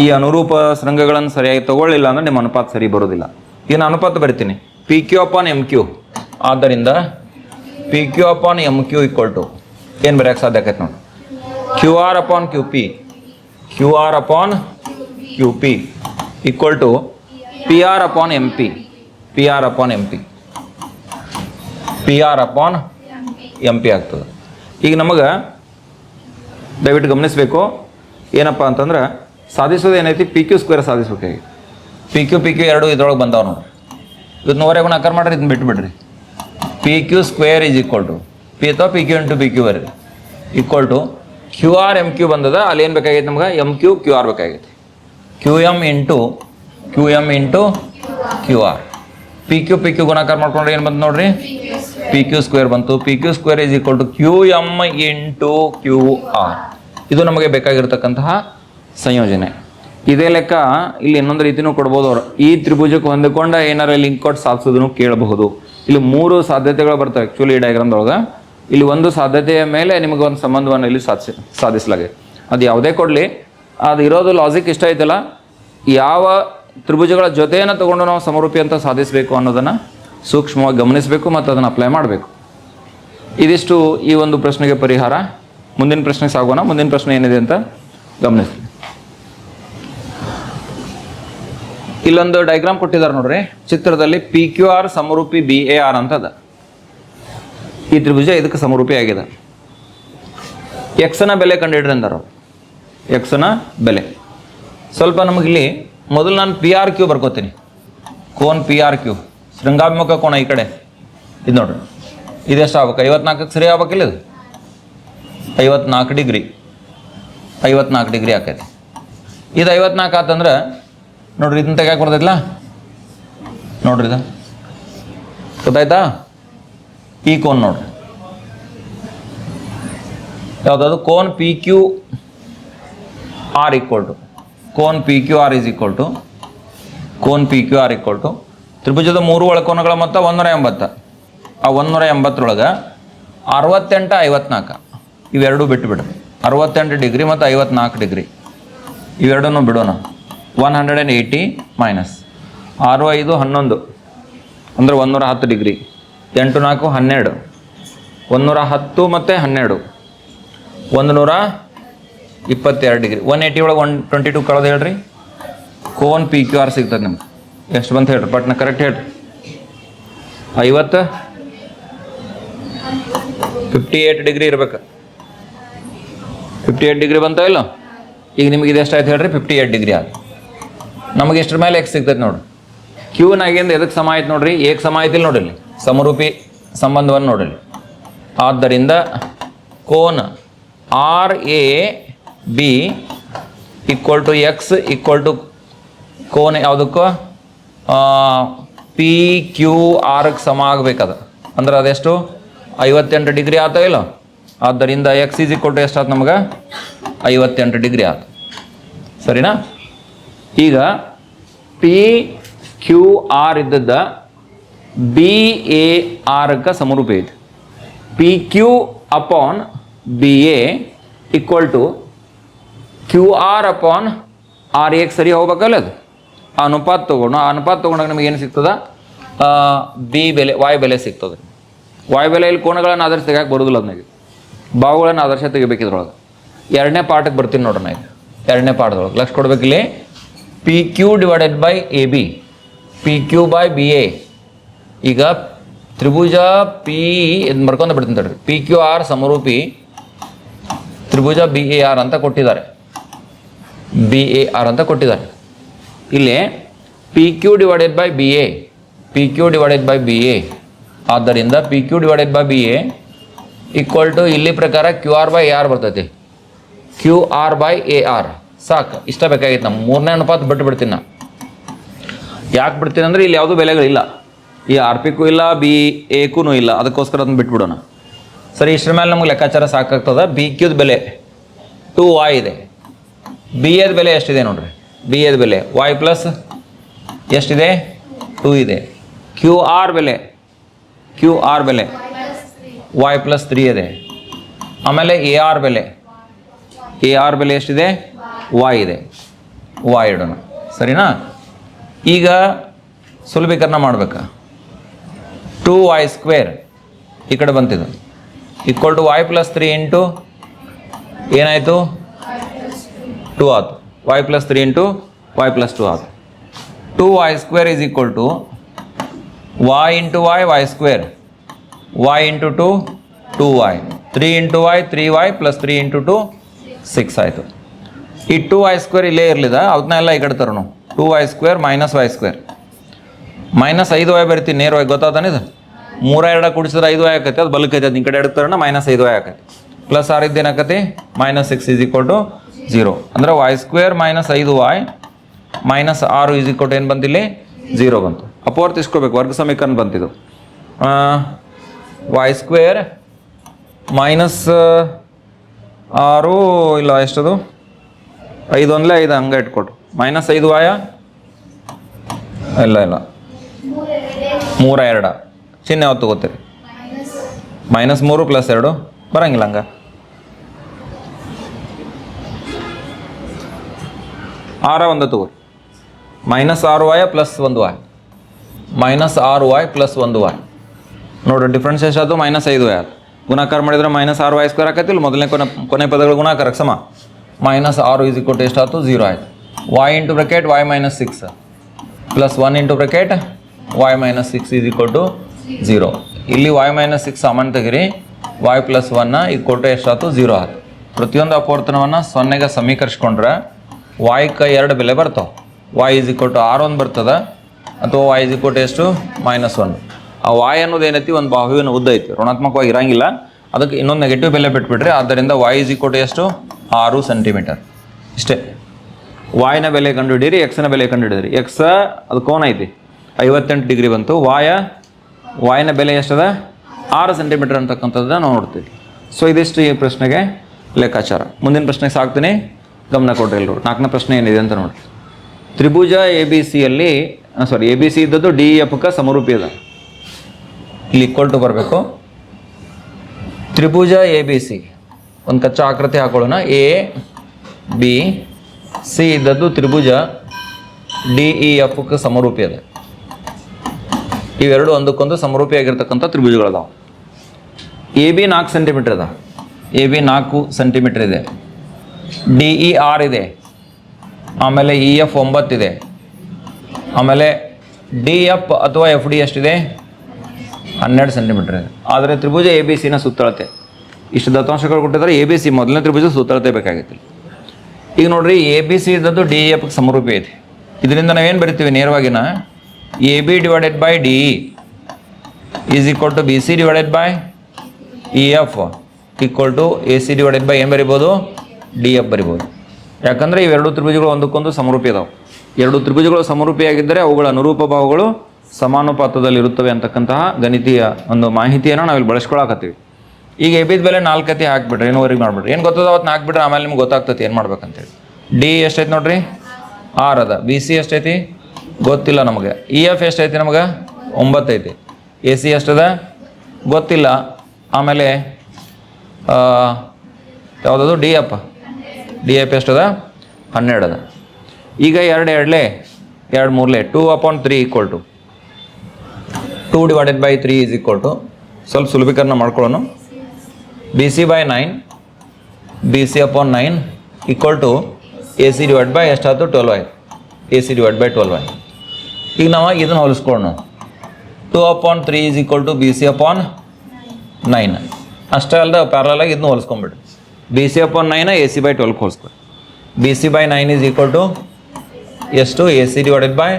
ಈ ಅನುರೂಪ ಶೃಂಗಗಳನ್ನು ಸರಿಯಾಗಿ ತಗೊಳ್ಳಿಲ್ಲ ಅಂದ್ರೆ ನಿಮ್ಮ ಅನುಪಾತ ಸರಿ ಬರೋದಿಲ್ಲ ಇನ್ನು ಅನುಪಾತ ಬರಿತೀನಿ? P Q upon M Q ಆದ್ದರಿಂದ P Q upon M Q equal to ಏನು ಬರೆಯೋಕ್ಕೆ ಸಾಧ್ಯ ಆಕೈತೆ ನೋಡಿ. Q R upon Q P Q R upon Q P equal to P R upon M P P R upon M P P R upon M P ಆಗ್ತದೆ. ಈಗ ನಮಗೆ ದಯವಿಟ್ಟು ಗಮನಿಸಬೇಕು. ಏನಪ್ಪ ಅಂತಂದ್ರೆ ಸಾಧಿಸೋದು ಏನೈತಿ? ಪಿ ಕ್ಯೂ ಸ್ಕ್ವೇರ್ ಸಾಧಿಸ್ಬೇಕಾಗಿ. ಪಿ ಕ್ಯೂ ಪಿ ಕ್ಯೂ ಎರಡು ಇದ್ರೊಳಗೆ ಬಂದಾವ ನೋಡಿ ಇದು ನೂರೇ ಗುಣ ಅಕರ್ ಮಾಡ್ರಿ ಇದನ್ನ ಬಿಟ್ಬಿಡ್ರಿ. P Q square is equal to P ಅಥವಾ P Q into P Q ಬರ್ರಿ equal to Q R M Q ಬಂದದ, ಅಲ್ಲಿ ಏನು ಬೇಕಾಗೈತೆ ನಮ್ಗೆ? ಎಂ ಕ್ಯೂ ಕ್ಯೂ ಆರ್ ಬೇಕಾಗೈತಿ. Q M into Q M into Q R P Q P Q ಗುಣಾಕಾರ ಮಾಡ್ಕೊಂಡ್ರೆ ಏನು ಬಂತು ನೋಡ್ರಿ? ಪಿ ಕ್ಯೂ ಸ್ಕ್ವೇರ್ ಬಂತು. P Q square is equal to Q M into Q R ಇದು ನಮಗೆ ಬೇಕಾಗಿರ್ತಕ್ಕಂತಹ ಸಂಯೋಜನೆ. ಇದೇ ಲೆಕ್ಕ ಇಲ್ಲಿ ಇನ್ನೊಂದು ರೀತಿನೂ ಕೊಡ್ಬೋದು ಅವರು. ಈ ತ್ರಿಭುಜಕ್ಕೆ ಹೊಂದಿಕೊಂಡ ಏನಾರ ಲಿಂಕ್ ಕೊಟ್ಟು ಸಾಧಿಸೋದನ್ನು ಕೇಳಬಹುದು. ಇಲ್ಲಿ ಮೂರು ಸಾಧ್ಯತೆಗಳು ಬರ್ತವೆ ಆ್ಯಕ್ಚುಲಿ ಈ ಡಯಾಗ್ರಾಮ್ದೊಳಗೆ ಇಲ್ಲಿ ಒಂದು ಸಾಧ್ಯತೆಯ ಮೇಲೆ ನಿಮಗೆ ಒಂದು ಸಂಬಂಧವನ್ನು ಇಲ್ಲಿ ಸಾಧಿಸಿ, ಸಾಧಿಸಲಾಗಿದೆ. ಅದು ಯಾವುದೇ ಕೊಡಲಿ. ಅದು ಇರೋದು ಲಾಜಿಕ್ ಇಷ್ಟ ಐತಲ್ಲ ಯಾವ ತ್ರಿಭುಜಗಳ ಜೊತೆಯನ್ನು ತಗೊಂಡು ನಾವು ಸಮರೂಪಿ ಅಂತ ಸಾಧಿಸಬೇಕು ಅನ್ನೋದನ್ನು ಸೂಕ್ಷ್ಮವಾಗಿ ಗಮನಿಸಬೇಕು ಮತ್ತು ಅದನ್ನು ಅಪ್ಲೈ ಮಾಡಬೇಕು. ಇದಿಷ್ಟು ಈ ಒಂದು ಪ್ರಶ್ನೆಗೆ ಪರಿಹಾರ. ಮುಂದಿನ ಪ್ರಶ್ನೆ ಸಾಗೋಣ. ಮುಂದಿನ ಪ್ರಶ್ನೆ ಏನಿದೆ ಅಂತ ಗಮನಿಸಿ. ಇಲ್ಲೊಂದು ಡೈಗ್ರಾಮ್ ಕೊಟ್ಟಿದ್ದಾರೆ ನೋಡ್ರಿ. ಚಿತ್ರದಲ್ಲಿ ಪಿ ಕ್ಯೂ ಆರ್ ಸಮರೂಪಿ ಬಿ ಎ ಆರ್ ಅಂತ ಅದ ಈ ತ್ರಿಭುಜ ಇದಕ್ಕೆ ಸಮರೂಪಿ ಆಗಿದೆ. ಎಕ್ಸನ ಬೆಲೆ ಕಂಡುಹಿಡ್ರಿ ಅಂದರು ಎಕ್ಸನ ಬೆಲೆ. ಸ್ವಲ್ಪ ನಮಗಿಲ್ಲಿ ಮೊದಲು ನಾನು ಪಿ ಆರ್ ಕ್ಯೂ ಬರ್ಕೋತೀನಿ. ಕೋನ್ ಪಿ ಆರ್ ಕ್ಯೂ ಶೃಂಗಾಭಿಮುಖ ಕೋಣ ಈ ಕಡೆ. ಇದು ನೋಡ್ರಿ. ಇದೆಷ್ಟು ಆಗ್ಬೇಕು? ಐವತ್ನಾಲ್ಕಕ್ಕೆ ಸರಿ ಆಗ್ಬೇಕಿಲ್ಲ ಇದು? ಐವತ್ನಾಲ್ಕು ಡಿಗ್ರಿ. ಐವತ್ನಾಲ್ಕು ಡಿಗ್ರಿ ಆಕೈತಿ. ಇದು ಐವತ್ನಾಲ್ಕು ಆತಂದ್ರೆ ನೋಡ್ರಿ, ಇದನ್ನ ತೆಗ್ಯಾಕೆ ಬರ್ತೈತಿಲ್ಲ ನೋಡ್ರಿ ಇದು ಗೊತ್ತಾಯ್ತಾ? ಈ ಕೋನ್ ನೋಡ್ರಿ. ಯಾವುದಾದ್ರು cone P Q R equal to cone P Q R is equal to cone P Q R equal to ತ್ರಿಭುಜದ ಮೂರು ಒಳಕೋನಗಳ ಮೊತ್ತ ಒಂದೂರ ಎಂಬತ್ತು. ಆ ಒಂದೂರ ಎಂಬತ್ತರೊಳಗೆ ಅರವತ್ತೆಂಟು ಐವತ್ನಾಲ್ಕು ಇವೆರಡೂ ಬಿಟ್ಟು ಅರವತ್ತೆಂಟು ಡಿಗ್ರಿ ಮತ್ತು ಐವತ್ನಾಲ್ಕು ಡಿಗ್ರಿ. ಇವೆರಡನ್ನೂ ಬಿಡೋಣ. One hundred and eighty minus. ಆರು ಐದು ಹನ್ನೊಂದು. ಅಂದರೆ ಒಂದೂರ ಹತ್ತು ಡಿಗ್ರಿ. ಎಂಟು ನಾಲ್ಕು ಹನ್ನೆರಡು. ಒಂದೂರ ಹತ್ತು ಮತ್ತು ಹನ್ನೆರಡು. ಒಂದು ನೂರ ಇಪ್ಪತ್ತೆರಡು ಡಿಗ್ರಿ. ಒನ್ ಏಯ್ಟಿ ಒಳಗೆ ಒನ್ ಟ್ವೆಂಟಿ ಟು ಕಳೆದು ಹೇಳ್ರಿ. ಕೋನ್ ಪಿ ಕ್ಯೂ ಆರ್ ಸಿಗ್ತದೆ ನಿಮ್ಗೆ. ಎಷ್ಟು ಬಂತ ಹೇಳ್ರಿ ಬಟ್ ನಾ ಕರೆಕ್ಟ್ ಹೇಳ್ರಿ. ಐವತ್ತು. ಫಿಫ್ಟಿ ಏಯ್ಟ್ ಡಿಗ್ರಿ ಇರ್ಬೇಕು. ಫಿಫ್ಟಿ ಏಯ್ಟ್ ಡಿಗ್ರಿ ಬಂತ ಇಲ್ಲ? ಈಗ ನಿಮಗೆ ಎಷ್ಟು ಆಯ್ತು ಹೇಳ್ರಿ ಫಿಫ್ಟಿ ಏಯ್ಟ್ ಡಿಗ್ರಿ ಆಯ್ತು. ನಮಗೆ ಇಷ್ಟ್ರ ಮೇಲೆ ಎಕ್ಸ್ ಸಿಗ್ತೈತೆ ನೋಡ್ರಿ ಕ್ಯೂನಾಗಿಂದ ಎದಕ್ಕೆ ಸಮ ಆಯ್ತು ನೋಡ್ರಿ? ಏಕ್ ಸಮ ಆಯ್ತಿಲ್ಲ ನೋಡ್ರಿ ಸಮರೂಪಿ ಸಂಬಂಧವನ್ನು ನೋಡ್ರಿ ಆದ್ದರಿಂದ ಕೋನ R A B equal to X equal to cone ಯಾವುದಕ್ಕೂ? ಪಿ ಕ್ಯೂ ಆರ್ಗೆ ಸಮ ಆಗಬೇಕದ. ಅಂದ್ರೆ ಅದೆಷ್ಟು? ಐವತ್ತೆಂಟು ಡಿಗ್ರಿ ಆತ ಇಲ್ಲ? ಆದ್ದರಿಂದ ಎಕ್ಸ್ ಈಸ್ ಈಕ್ವಲ್ ಟು ಎಷ್ಟಾಯ್ತು ನಮ್ಗೆ? ಐವತ್ತೆಂಟು ಡಿಗ್ರಿ ಆತು. ಸರಿನಾ? ಈಗ ಪಿ ಕ್ಯೂ ಆರ್ ಇದ್ದದ್ದ ಬಿ ಎ ಆರ್ಗೆ ಸಮರೂಪ ಇದೆ. P Q upon B A equal to Q R upon R ಎಕ್ ಸರಿ ಹೋಗ್ಬೇಕಲ್ಲ ಅದು? ಆ ಅನುಪಾತ ತೊಗೊಂಡು, ಆ ಅನುಪಾತ ತೊಗೊಂಡಾಗ ನಮಗೆ ಏನು ಸಿಗ್ತದ? ಬಿ ಬೆಲೆ ವಾಯು ಬೆಲೆ ಸಿಗ್ತದೆ. ವಾಯು ಬೆಲೆಯಲ್ಲಿ ಕೋಣಗಳನ್ನು ಆದರ್ಶ ತೆಗಿಯಕ್ಕೆ ಬರೋದಿಲ್ಲ ಅದನ್ನಾಗಿ ಬಾವುಗಳನ್ನು ಆದರ್ಶ ತೆಗಿಬೇಕಿದ್ರೊಳಗೆ ಎರಡನೇ ಪಾಠಕ್ಕೆ ಬರ್ತೀನಿ ನೋಡ್ರಿ ನಾ ಎರಡನೇ ಪಾಠದೊಳಗೆ. ಲಕ್ಷ ಕೊಡ್ಬೇಕಿಲ್ಲಿ? P Q divided by A B P Q by B A ಈಗ ತ್ರಿಭುಜ ಪಿ ಇದು ಮರ್ಕೊಂಡು ಬಿಡ್ತೀನಿ ತಡ್ರಿ. ಪಿ ಕ್ಯೂ ಆರ್ ಸಮರೂಪಿ ತ್ರಿಭುಜ ಬಿ ಎ ಆರ್ ಅಂತ ಕೊಟ್ಟಿದ್ದಾರೆ. ಬಿ ಎ ಆರ್ ಅಂತ ಕೊಟ್ಟಿದ್ದಾರೆ. ಇಲ್ಲಿ P Q divided by B A P Q divided by B A ಆದ್ದರಿಂದ P Q divided by B A equal to ಇಲ್ಲಿ ಪ್ರಕಾರ Q R by A R ಬರ್ತೈತಿ. Q R by A R ಸಾಕು, ಇಷ್ಟ ಬೇಕಾಗಿತ್ತು ನಮ್ಮ ಮೂರನೇ ಅನುಪಾತ ಬಿಟ್ಟು ಬಿಡ್ತೀನಿ ನಾನು ಯಾಕೆ ಬಿಡ್ತೀನಿ ಅಂದರೆ ಇಲ್ಲಿ ಯಾವುದೂ ಬೆಲೆಗಳಿಲ್ಲ. ಈ ಆರ್ ಪಿಗೂ ಇಲ್ಲ, ಬಿ ಎಕ್ಕೂ ಇಲ್ಲ. ಅದಕ್ಕೋಸ್ಕರ ಅದನ್ನು ಬಿಟ್ಬಿಡೋಣ. ಸರಿ, ಇಷ್ಟರ ಮೇಲೆ ನಮ್ಗೆ ಲೆಕ್ಕಾಚಾರ ಸಾಕಾಗ್ತದೆ. ಬಿ ಕ್ಯೂದ ಬೆಲೆ. ಟು ವಾಯ್ ಇದೆ. ಬಿ ಎದ ಬೆಲೆ ಎಷ್ಟಿದೆ ನೋಡ್ರಿ? ಬಿ ಎದ ಬೆಲೆ. ವಾಯ್ ಪ್ಲಸ್ ಎಷ್ಟಿದೆ? ಟೂ ಇದೆ. ಕ್ಯೂ ಆರ್ ಬೆಲೆ. ಕ್ಯೂ ಆರ್ ಬೆಲೆ. ವಾಯ್ ಪ್ಲಸ್ ತ್ರೀ ಇದೆ. ಆಮೇಲೆ ಎ ಆರ್ ಬೆಲೆ. ಎ ಆರ್ ಬೆಲೆ ಎಷ್ಟಿದೆ? ವಾಯ್ ಇದೆ. ವಾಯ್ ಇಡೋಣ. ಸರಿನಾ? ಈಗ ಸುಲಭೀಕರಣ ಮಾಡ್ಬೇಕಾ? ಟೂ ವಾಯ್ ಸ್ಕ್ವೇರ್ ಈ ಕಡೆ ಬಂತಿದ್ದು equal to Y plus three into ಏನಾಯಿತು? ಟು ಆತು. Y plus three into Y plus two ಆತು. Two Y square is equal to Y into Y Y square Y into two two Y three into Y three Y plus three into two six ಆಯಿತು. ಈ two Y square ಇಲ್ಲೇ ಇರಲಿದ ಅದನ್ನೆಲ್ಲ ಈ ಕಡೆ ತರೋಣ. Two y square minus y square minus ಐದು Y ಬರ್ತೀನಿ, ನೇರವಾಗಿ ಗೊತ್ತಾತಾನೆ ಇದು? ಮೂರ ಎರಡ ಕುಡಿಸಿದ್ರೆ ಐದು ವೈ ಆಕತಿ, ಅದು ಬಲ್ಕೈತಿ ಅದು ಈ ಕಡೆ ಎಡಕ್ಕೆ ತರೋಣ ಮೈನಸ್ ಐದು ವಾಯ್ ಆಕತಿ. ಪ್ಲಸ್ ಆರ್ ಇದ್ದು ಏನಾಕತಿ? Minus six is equal to zero ಅಂದರೆ ವೈ ಸ್ಕ್ವೇರ್ ಮೈನಸ್ ಐದು ವಾಯ್ ಮೈನಸ್ ಆರು ಈಸ್ ಈಕ್ವಲ್ ಟು ಏನು ಬಂತಿಲ್ಲಿ ಜೀರೋ ಬಂತು. ಅಪೋರ್ ಇಸ್ಕೋಬೇಕು, ವರ್ಗ ಸಮೀಕರಣ ಬಂತಿದ್ದು ವೈ ಸ್ಕ್ವೇರ್ ಮೈನಸ್ ಆರು, ಇಲ್ಲ ಎಷ್ಟದು? ಐದು ಒಂದಲೇ ಐದು ಹಂಗೆ ಇಟ್ಕೊಡು. ಮೈನಸ್ ಐದು ವಾಯ? ಇಲ್ಲ ಇಲ್ಲ. ಮೂರ ಎರಡ. ಚಿಹ್ನೆ ಯಾವತ್ತು ತಗೋತೀರಿ? ಮೈನಸ್ ಮೂರು ಪ್ಲಸ್ ಎರಡು. ಬರಂಗಿಲ್ಲ ಹಂಗ. ಆರ ಒಂದು ತಗೋರಿ. ಮೈನಸ್ ಆರು ವಾಯ ಪ್ಲಸ್ ಒಂದು ವಾಯ್? ಮೈನಸ್ ಆರು ವಾಯ್ ಪ್ಲಸ್ ಒಂದು ವಾಯ್? ನೋಡ್ರಿ ಡಿಫ್ರೆನ್ಸ್ ಎಷ್ಟಾದ್ರು ಮೈನಸ್ ಐದು ವಾಯ್ ಗುಣಾಕಾರ ಮಾಡಿದ್ರೆ ಮೈನಸ್ ಆರು ವಾಯ್ ಸ್ಕ್ವೇರ್ ಆಕತಿಲ್ಲ ಮೊದಲನೇ ಕೊನೆ ಕೊನೆ ಪದಗಳು ಗುಣಾಕಾರಕ್ಕೆ ಸಮ? ಮೈನಸ್ ಆರು ಇಸ್ ಇಕ್ವಲ್ ಟು ಎಷ್ಟಾಯ್ತು ಜೀರೋ ಆಯ್ತು. Y into bracket y minus six plus one into bracket y minus six is equal to zero ಇಲ್ಲಿ ವಾಯ್ ಮೈನಸ್ ಸಿಕ್ಸ್ ಸಾಮಾನ್ಯ ತೆಗಿರಿ. ವಾಯ್ ಪ್ಲಸ್ ಒನ್ನ ಈಕ್ವಲ್ ಟು ಎಷ್ಟಾಯ್ತು ಝೀರೋ ಆಯ್ತು. ಪ್ರತಿಯೊಂದು ಅಪವರ್ತನವನ್ನು ಸೊನ್ನೆಗೆ ಸಮೀಕರಿಸ್ಕೊಂಡ್ರೆ ವಾಯ್ಗೆ ಎರಡು ಬೆಲೆ ಬರ್ತಾವೆ. ವಾಯ್ ಈಸ್ ಇಕ್ವಲ್ ಟು ಆರ್ ಒಂದು ಬರ್ತದೆ, ಅಥವಾ ವಾಯ್ ಇಸ್ ಇಕ್ವಲ್ ಟು ಎಷ್ಟು ಮೈನಸ್ ಒನ್ ಆ ವಾಯ್ ಅನ್ನೋದು ಏನೈತಿ? ಒಂದು ಬಾಹುವಿನ ಉದ್ದ ಐತಿ. ಋಣಾತ್ಮಕವಾಗಿ ಇರಂಗಿಲ್ಲ. ಅದಕ್ಕೆ ಇನ್ನೊಂದು ನೆಗೆಟಿವ್ ಬೆಲೆ ಬಿಟ್ಬಿಟ್ರಿ, ಆದ್ದರಿಂದ ವಾಯ್ ಇಸ್ ಇಕ್ವಲ್ ಟು ಎಷ್ಟು ಆರು ಸೆಂಟಿಮೀಟರ್ ಇಷ್ಟೇ. ವಾಯ್ನ ಬೆಲೆ ಕಂಡುಹಿಡೀರಿ ಎಕ್ಸ್ನ ಬೆಲೆ ಕಂಡುಹಿಡಿದ್ರಿ ಎಕ್ಸ್ ಅದು ಕೋನ ಐತಿ? ಐವತ್ತೆಂಟು ಡಿಗ್ರಿ ಬಂತು. ವಾಯ ವಾಯ್ನ ಬೆಲೆ ಎಷ್ಟದ? ಆರು ಸೆಂಟಿಮೀಟರ್ ಅಂತಕ್ಕಂಥದ್ದನ್ನ ನಾವು ನೋಡ್ತೀವಿ. ಸೊ ಇದಿಷ್ಟು ಈ ಪ್ರಶ್ನೆಗೆ ಲೆಕ್ಕಾಚಾರ. ಮುಂದಿನ ಪ್ರಶ್ನೆಗೆ ಸಾಕ್ತೀನಿ. ಗಮನ ಕೊಡ್ರಿ ಎಲ್ಲರೂ ನಾಲ್ಕನೇ ಪ್ರಶ್ನೆ ಏನಿದೆ ಅಂತ ನೋಡಿ ತ್ರಿಭುಜ ಎ ಬಿ ಸಿಯಲ್ಲಿ ಸಾರಿ ಎ ಬಿ ಸಿ ಇದ್ದದ್ದು ಡಿ ಎಫ್ಗೆ ಸಮರೂಪಿ ಅದ ಇಲ್ಲಿ ಈಕ್ವಲ್ ಟು ಬರಬೇಕು. ತ್ರಿಭುಜ ಎ ಬಿ ಸಿ ಒಂದು ಕಚ್ಚಾ ಆಕೃತಿ ಹಾಕೊಳ್ಳೋಣ. ಎ, ಬಿ, ಸಿ ಇದ್ದದ್ದು ತ್ರಿಭುಜ, ಡಿ, ಇ ಎಫ್ಗೆ ಸಮರೂಪಿ ಅದ. ಇವೆರಡು ಒಂದಕ್ಕೊಂದು ಸಮರೂಪಿಯಾಗಿರ್ತಕ್ಕಂಥ ತ್ರಿಭುಜಗಳದಾವ. ಎ, ಬಿ ನಾಲ್ಕು ಸೆಂಟಿಮೀಟರ್ ಅದ. ಎ, ಬಿ ನಾಲ್ಕು ಸೆಂಟಿಮೀಟರ್ ಇದೆ. ಡಿ, ಇ, ಆರ್ ಇದೆ. ಆಮೇಲೆ ಇ, ಎಫ್ ಒಂಬತ್ತಿದೆ ಆಮೇಲೆ ಡಿ, ಎಫ್ ಅಥವಾ ಎಫ್, ಡಿ ಎಷ್ಟಿದೆ? ಹನ್ನೆರಡು ಸೆಂಟಿಮೀಟರ್ ಇದೆ. ಆದರೆ ತ್ರಿಭುಜ ಎ, ಬಿ ಸಿನ ಸುತ್ತಳತೆ. ಇಷ್ಟು ದತ್ತಾಂಶಗಳು ಕೊಟ್ಟಿದ್ದಾರೆ ಎ ಬಿ ಸಿ ಮೊದಲನೇ ತ್ರಿಭುಜ ಸುತ್ತಳತೆ ಬೇಕಾಗಿತ್ತು. ಈಗ ನೋಡ್ರಿ ಎ ಬಿ ಸಿ ಇದ್ದದ್ದು ಡಿ ಎಫ್ಗೆ ಸಮರೂಪಿ ಐತಿ ಇದರಿಂದ ನಾವೇನು ಬರಿತೀವಿ? ನೇರವಾಗಿನ A B divided by D is equal to B C divided by E F equal to A C divided by ಏನು ಬರಿಬೋದು ಡಿ ಎಫ್ ಬರಿಬೋದು. ಯಾಕಂದರೆ ಇವೆರಡು ತ್ರಿಭುಜಗಳು ಒಂದಕ್ಕೊಂದು ಸಮರೂಪಿ ಇದಾವೆ. ಎರಡು ತ್ರಿಭುಜಗಳು ಸಮರೂಪಿಯಾಗಿದ್ದರೆ ಅವುಗಳ ಅನುರೂಪ ಭಾವಗಳು ಸಮಾನುಪಾತದಲ್ಲಿರುತ್ತವೆ ಅಂತಕ್ಕಂತಹ ಗಣಿತೀಯ ಒಂದು ಮಾಹಿತಿಯನ್ನು ನಾವಿಲ್ಲಿ ಬಳಸ್ಕೊಳಕತ್ತೀವಿ. ಈಗ ಎಬಿದ ಬೆಲೆ ನಾಲ್ಕತಿ ಹಾಕ್ಬಿಡ್ರಿ ಏನೂವರೆಗೆ ಮಾಡ್ಬಿಟ್ರಿ ಏನು ಗೊತ್ತದ ಅವತ್ತು ಹಾಕ್ಬಿಟ್ರೆ ಆಮೇಲೆ ನಿಮ್ಗೆ ಗೊತ್ತಾಗ್ತತಿ, ಏನು ಮಾಡ್ಬೇಕಂತೇಳಿ. ಡಿ ಎಷ್ಟೈತೆ ನೋಡ್ರಿ? ಆರ್ ಅದ. ಬಿ ಸಿ ಎಷ್ಟೈತಿ? ಗೊತ್ತಿಲ್ಲ ನಮಗೆ. ಇ ಎಫ್ ಎಷ್ಟೈತಿ ನಮಗೆ? ಒಂಬತ್ತೈತಿ. ಎ ಸಿ ಎಷ್ಟದ? ಗೊತ್ತಿಲ್ಲ. ಆಮೇಲೆ ಯಾವುದದು? ಡಿ ಎಫ್ ಡಿ ಎಫ್ ಎಷ್ಟದ? ಹನ್ನೆರಡು ಅದ ಈಗ ಎರಡು ಎರಡಲೇ, ಎರಡು ಮೂರಲೇ two upon three equal to two divided by three is equal to ಸ್ವಲ್ಪ ಸುಲಭೀಕರಣ ಮಾಡ್ಕೊಳ್ಳೋಣ. B C by nine B C upon nine equal to A C divide by ಎಷ್ಟಾಯ್ತು ಟ್ವೆಲ್ವ್ ಆಯ್ತು A C divide by twelve ಆಯ್ತು ಈಗ ನಾವು ಇದನ್ನು ಹೋಲಿಸ್ಕೊಳ್ಳೋಣ. Two upon three is equal to B C upon nine ಅಷ್ಟೇ ಅಲ್ಲದೆ ಪ್ಯಾರಲಾಗಿ ಇದನ್ನು ಹೋಲಿಸ್ಕೊಂಬಿಡು. B C upon nine A C by twelve ಹೋಲಿಸ್ಕೊ. B C by nine is equal to ಎಷ್ಟು A C divided by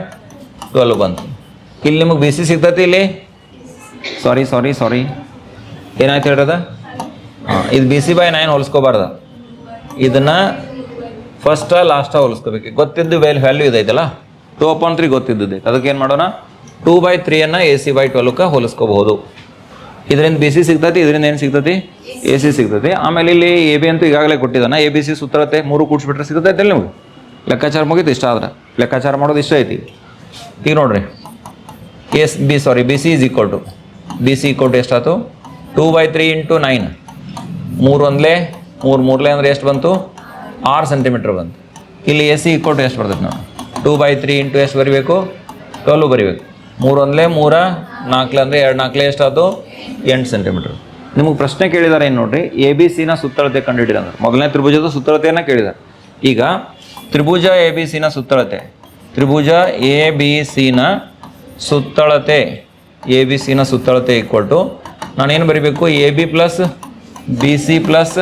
twelve ಬಂತು ಇಲ್ಲಿ ನಿಮಗೆ ಬಿ ಸಿ ಸಿಗ್ತೈತಿ ಇಲ್ಲಿ? ಸಾರಿ ಸಾರಿ ಸಾರಿ ಏನಾಯ್ತು ಹೇಳ್ರದ? ಇದು ಬಿ ಸಿ ಬೈ ನೈನ್ ಹೋಲಿಸ್ಕೋಬಾರ್ದ. ಇದನ್ನು ಫಸ್ಟ ಲಾಸ್ಟ ಹೋಲಿಸ್ಕೋಬೇಕು. ಗೊತ್ತಿದ್ದು ವೇಲ್ ವ್ಯಾಲ್ಯೂ ಇದೈತಲ್ಲ? ಟೂ ಅಪಾನ್ ತ್ರೀ ಗೊತ್ತಿದ್ದೈತೆ ಅದಕ್ಕೆ ಏನು ಮಾಡೋಣ? ಟೂ ಬೈ ತ್ರೀಯನ್ನು ಎ ಸಿ ಬೈ ಟ್ವೆಲ್ವ್ಗೆ ಹೋಲಿಸ್ಕೋಬಹುದು. ಇದರಿಂದ ಬಿ ಸಿ ಸಿಗ್ತೈತಿ, ಇದರಿಂದ ಏನು ಸಿಗ್ತೈತಿ? ಎ ಸಿ ಸಿಗ್ತೈತಿ. ಆಮೇಲೆ ಇಲ್ಲಿ ಎ ಬಿ ಅಂತೂ ಈಗಾಗಲೇ ಕೊಟ್ಟಿದ್ದಾನೆ. ಎ ಬಿ ಸಿ ಸುತ್ತರತೆ ಮೂರು ಕೂಡಿಸ್ಬಿಟ್ರೆ ಸಿಗ್ತೈತೆ ಇಲ್ಲ ನಿಮಗೆ? ಲೆಕ್ಕಾಚಾರ ಮುಗಿತು, ಇಷ್ಟ ಆದ್ರೆ. ಲೆಕ್ಕಾಚಾರ ಮಾಡೋದು ಇಷ್ಟ ಐತಿ. ಈಗ ನೋಡ್ರಿ. S B sorry B C is equal to B C equal to ಎಷ್ಟಾಯ್ತು? Two by three into nine ಮೂರು ಒಂದ್ಲೆ, ಮೂರು ಮೂರ್ಲೆ ಅಂದರೆ ಎಷ್ಟು ಬಂತು? ಆರು ಸೆಂಟಿಮೀಟ್ರ್ ಬಂತು. ಇಲ್ಲಿ ಎ ಸಿ ಕೊಟ್ಟು ಎಷ್ಟು ಬರ್ತೈತೆ ನಾವು ಟೂ ಬೈ ತ್ರೀ ಇಂಟು ಎಷ್ಟು ಬರಿಬೇಕು ಟ್ವೆಲ್ವ್ ಬರಿಬೇಕು. ಮೂರು ಒಂದ್ಲೆ, ಮೂರ, ನಾಲ್ಕಲೆ ಅಂದರೆ ಎರಡು ನಾಲ್ಕಲೆ ಎಷ್ಟಾಯ್ತು? ಎಂಟು ಸೆಂಟಿಮೀಟ್ರ್ ನಿಮಗೆ ಪ್ರಶ್ನೆ ಕೇಳಿದ್ದಾರೆ ಏನು ನೋಡ್ರಿ. ಎ ಬಿ ಸಿನ ಸುತ್ತಳತೆ ಕಂಡುಹಿಡಿದ ಅಂದ್ರೆ. ಮೊದಲನೇ ತ್ರಿಭುಜದ ಸುತ್ತಳತೆಯನ್ನು ಕೇಳಿದ್ದಾರೆ ಈಗ ತ್ರಿಭುಜ ಎ ಬಿ ಸಿನ ಸುತ್ತಳತೆ. ತ್ರಿಭುಜ ಎ ಬಿ ಸಿನ ಸುತ್ತಳತೆ. ಎ ಬಿ ಸಿನ ಸುತ್ತಳತೆ ಇಕ್ವಲ್ ಟು ನಾನೇನು ಬರಿಬೇಕು? A B plus B C plus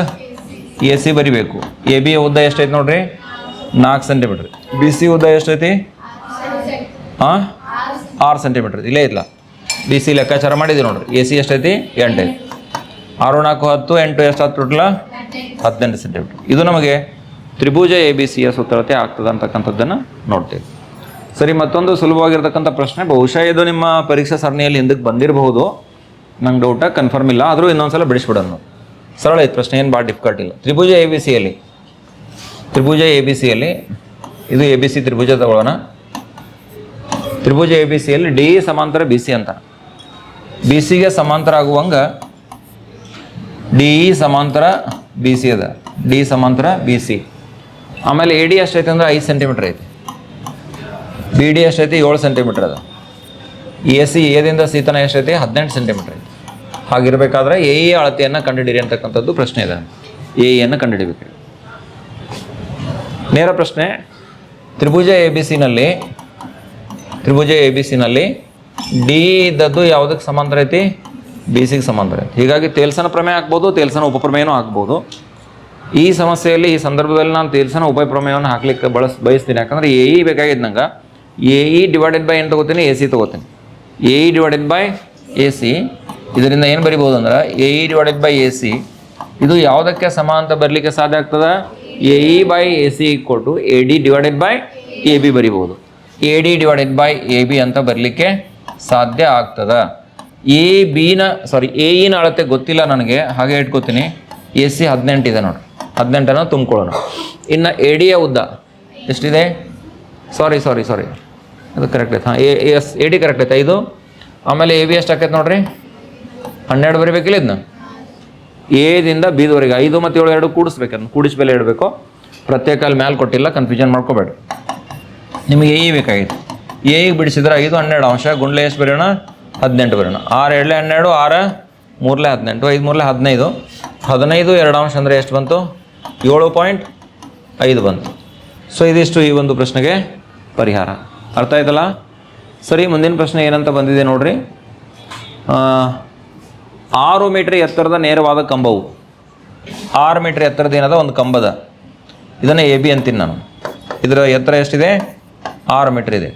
A C ಬರಿಬೇಕು. ಎ ಬಿ ಉದ್ದ ಎಷ್ಟೈತೆ ನೋಡ್ರಿ? ನಾಲ್ಕು ಸೆಂಟಿಮೀಟ್ರ್ ಬಿ ಸಿ ಉದ್ದ ಎಷ್ಟೈತಿ? ಹಾಂ ಆರು ಸೆಂಟಿಮೀಟ್ರ್ ಇಲ್ಲೇ ಇಲ್ಲ ಬಿ ಸಿ ಲೆಕ್ಕಾಚಾರ ಮಾಡಿದ್ದೀವಿ ನೋಡ್ರಿ. ಎ ಸಿ ಎಷ್ಟೈತಿ? ಎಂಟೈತಿ. ಆರು, ನಾಲ್ಕು, ಹತ್ತು, ಎಂಟು ಎಷ್ಟು ಹತ್ತು ಟೋಟಲ? ಹದಿನೆಂಟು ಸೆಂಟಿಮೀಟ್ರ್ ಇದು ನಮಗೆ ತ್ರಿಭುಜ ಎ ಬಿ ಸಿಯ ಸುತ್ತಳತೆ ಆಗ್ತದೆ ಅಂತಕ್ಕಂಥದ್ದನ್ನು ನೋಡ್ತೇವೆ. ಸರಿ, ಮತ್ತೊಂದು ಸುಲಭವಾಗಿರ್ತಕ್ಕಂಥ ಪ್ರಶ್ನೆ. ಬಹುಶಃ ಇದು ನಿಮ್ಮ ಪರೀಕ್ಷಾ ಸರಣಿಯಲ್ಲಿ ಹಿಂದಕ್ಕೆ ಬಂದಿರಬಹುದು. ನಂಗೆ ಡೌಟ ಕನ್ಫರ್ಮ್ ಇಲ್ಲ. ಆದರೂ ಇನ್ನೊಂದ್ಸಲ ಬಿಡಿಸ್ಬಿಡೋಣ. ಸರಳ ಐತೆ ಪ್ರಶ್ನೆ, ಏನು ಭಾಳ ಡಿಫಿಕಲ್ಟ್ ಇಲ್ಲ. ತ್ರಿಭುಜ ಎ ಬಿ ಸಿಯಲ್ಲಿ ತ್ರಿಭುಜ ಎ ಬಿ ಸಿಯಲ್ಲಿ ಇದು ಎ ಬಿ ಸಿ ತ್ರಿಭುಜ ತಗೊಳ್ಳೋಣ. ತ್ರಿಭುಜ ಎ ಬಿ ಸಿಯಲ್ಲಿ ಡಿ ಸಮಾಂತರ ಬಿ ಸಿ ಅಂತ. ಬಿ ಸಿಗೆ ಸಮಾಂತರ ಆಗುವಂಗ ಡಿ ಇ ಸಮಾಂತರ ಬಿ ಸಿ ಅದ. ಡಿ ಸಮಾಂತರ ಬಿ ಸಿ ಆಮೇಲೆ ಎ ಡಿ ಎಷ್ಟೈತೆ ಅಂದ್ರೆ ಐದು ಸೆಂಟಿಮೀಟ್ರ್ ಐತಿ. ಬಿ ಡಿ ಎಷ್ಟೈತಿ ಏಳು ಸೆಂಟಿಮೀಟ್ರ್ ಅದ. ಎ ಸಿ ಎದಿಂದ ಸಿ ತನ ಎಷ್ಟೈತಿ? ಹದಿನೆಂಟು ಸೆಂಟಿಮೀಟ್ರ್ ಐತಿ. ಹಾಗಿರ್ಬೇಕಾದ್ರೆ ಎ ಎ ಅಳತೆಯನ್ನು ಕಂಡುಹಿಡಿರಿ ಅಂತಕ್ಕಂಥದ್ದು ಪ್ರಶ್ನೆ ಇದೆ. ಎ ಎಯನ್ನು ಕಂಡುಹಿಡಿಬೇಕು. ನೇರ ಪ್ರಶ್ನೆ, ತ್ರಿಭುಜ ಎ ಬಿ ಸಿನಲ್ಲಿ ತ್ರಿಭುಜ ಎ ಬಿ ಸಿನಲ್ಲಿ ಡಿ ಇದ್ದದ್ದು ಯಾವುದಕ್ಕೆ ಸಮಾಂತರ ಐತಿ? ಬಿ ಸಿಗೆ ಸಮಾಂತರ ಐತಿ. ಹೀಗಾಗಿ ತೇಲ್ಸನ ಪ್ರಮೇಯ ಆಗ್ಬೋದು, ತೇಲ್ಸನ ಉಪಪ್ರಮೇಯನೂ ಆಗ್ಬೋದು. ಈ ಸಮಸ್ಯೆಯಲ್ಲಿ, ಈ ಸಂದರ್ಭದಲ್ಲಿ ನಾನು ತೇಲ್ಸನ ಉಪಪ್ರಮೇಯವನ್ನು ಹಾಕ್ಲಿಕ್ಕೆ ಬಳಸ್, ಬಯಸ್ತೀನಿ. ಯಾಕಂದ್ರೆ ಎ ಇ ಬೇಕಾಗಿದ್ದು ನಂಗೆ. ಎ ಇ ಡಿವೈಡೆಡ್ ಬೈ ಏನು ತೊಗೋತೀನಿ, A C ತೊಗೋತೀನಿ. A E divided by A C. ಇದರಿಂದ ಏನು ಬರಿಬೋದು ಅಂದ್ರೆ A E divided by A C ಇದು ಯಾವುದಕ್ಕೆ ಸಮ ಅಂತ ಬರಲಿಕ್ಕೆ ಸಾಧ್ಯ ಆಗ್ತದೆ? A E by A C equal to A D divided by A B ಬರಿಬೋದು. A D divided by A B ಅಂತ ಬರಲಿಕ್ಕೆ ಸಾಧ್ಯ ಆಗ್ತದೆ. ಎ ಬಿನ ಸಾರಿ ಎ ಇನ ಅಳತೆ ಗೊತ್ತಿಲ್ಲ ನನಗೆ, ಹಾಗೆ ಇಟ್ಕೋತೀನಿ. ಎ ಸಿ ಹದಿನೆಂಟು ಇದೆ ನೋಡಿ. ಹದಿನೆಂಟನ್ನು ತುಂಬಿಕೊಳ್ಳೋಣ. ಇನ್ನು ಎ ಡಿಯ ಉದ್ದ ಎಷ್ಟಿದೆ? ಸಾರಿ ಸಾರಿ ಸಾರಿ ಅದು ಕರೆಕ್ಟ್ ಐತೆ ಹಾಂ A S A D correct ಐತೆ ಇದು? ಆಮೇಲೆ ಎ ಬಿ ಎಷ್ಟು ಆಕೈತೆ ನೋಡ್ರಿ? ಹನ್ನೆರಡು ಬರಿಬೇಕಿಲ್ಲ ಇದನ್ನ? ಎದಿಂದ ಬೀದವರೆಗೆ ಐದು ಮತ್ತು ಏಳು ಎರಡು ಕೂಡಿಸ್ಬೇಕು ಕೂಡಿಸಿ ಬೆಲೆ ಇಡಬೇಕು. ಪ್ರತ್ಯೇಕ ಅಲ್ಲಿ ಮ್ಯಾಲೆ ಕೊಟ್ಟಿಲ್ಲ ಕನ್ಫ್ಯೂಷನ್ ಮಾಡ್ಕೋಬೇಡಿ. ನಿಮಗೆ ಎ ಬೇಕಾಗಿತ್ತು. ಎಗೆ ಬಿಡಿಸಿದ್ರೆ ಐದು, ಹನ್ನೆರಡು ಅಂಶ. ಗುಂಡ್ಲೆ ಎಷ್ಟು ಬರೋಣ ಹದಿನೆಂಟು ಬರೋಣ ಆರು ಎರಡಲೆ ಹನ್ನೆರಡು, ಆರು ಮೂರಲೆ ಹದಿನೆಂಟು, ಐದು ಮೂರಲೆ ಹದಿನೈದು. ಹದಿನೈದು ಎರಡು ಅಂಶ ಅಂದರೆ ಎಷ್ಟು ಬಂತು? ಏಳು ಪಾಯಿಂಟ್ ಐದು ಬಂತು. ಸೊ ಇದಿಷ್ಟು ಈ ಒಂದು ಪ್ರಶ್ನೆಗೆ ಪರಿಹಾರ. ಅರ್ಥ ಆಯ್ತಲ್ಲ? ಸರಿ, ಮುಂದಿನ ಪ್ರಶ್ನೆ ಏನಂತ ಬಂದಿದೆ ನೋಡ್ರಿ. ಆರು ಮೀಟ್ರ್ ಎತ್ತರದ ನೇರವಾದ ಕಂಬವು. ಆರು ಮೀಟ್ರ್ ಎತ್ತರದ ಏನದ? ಒಂದು ಕಂಬದ. ಇದನ್ನು ಎ ಬಿ ಅಂತೀನಿ ನಾನು. ಇದರ ಎತ್ತರ ಎಷ್ಟಿದೆ? ಆರು ಮೀಟ್ರ್ ಇದೆ.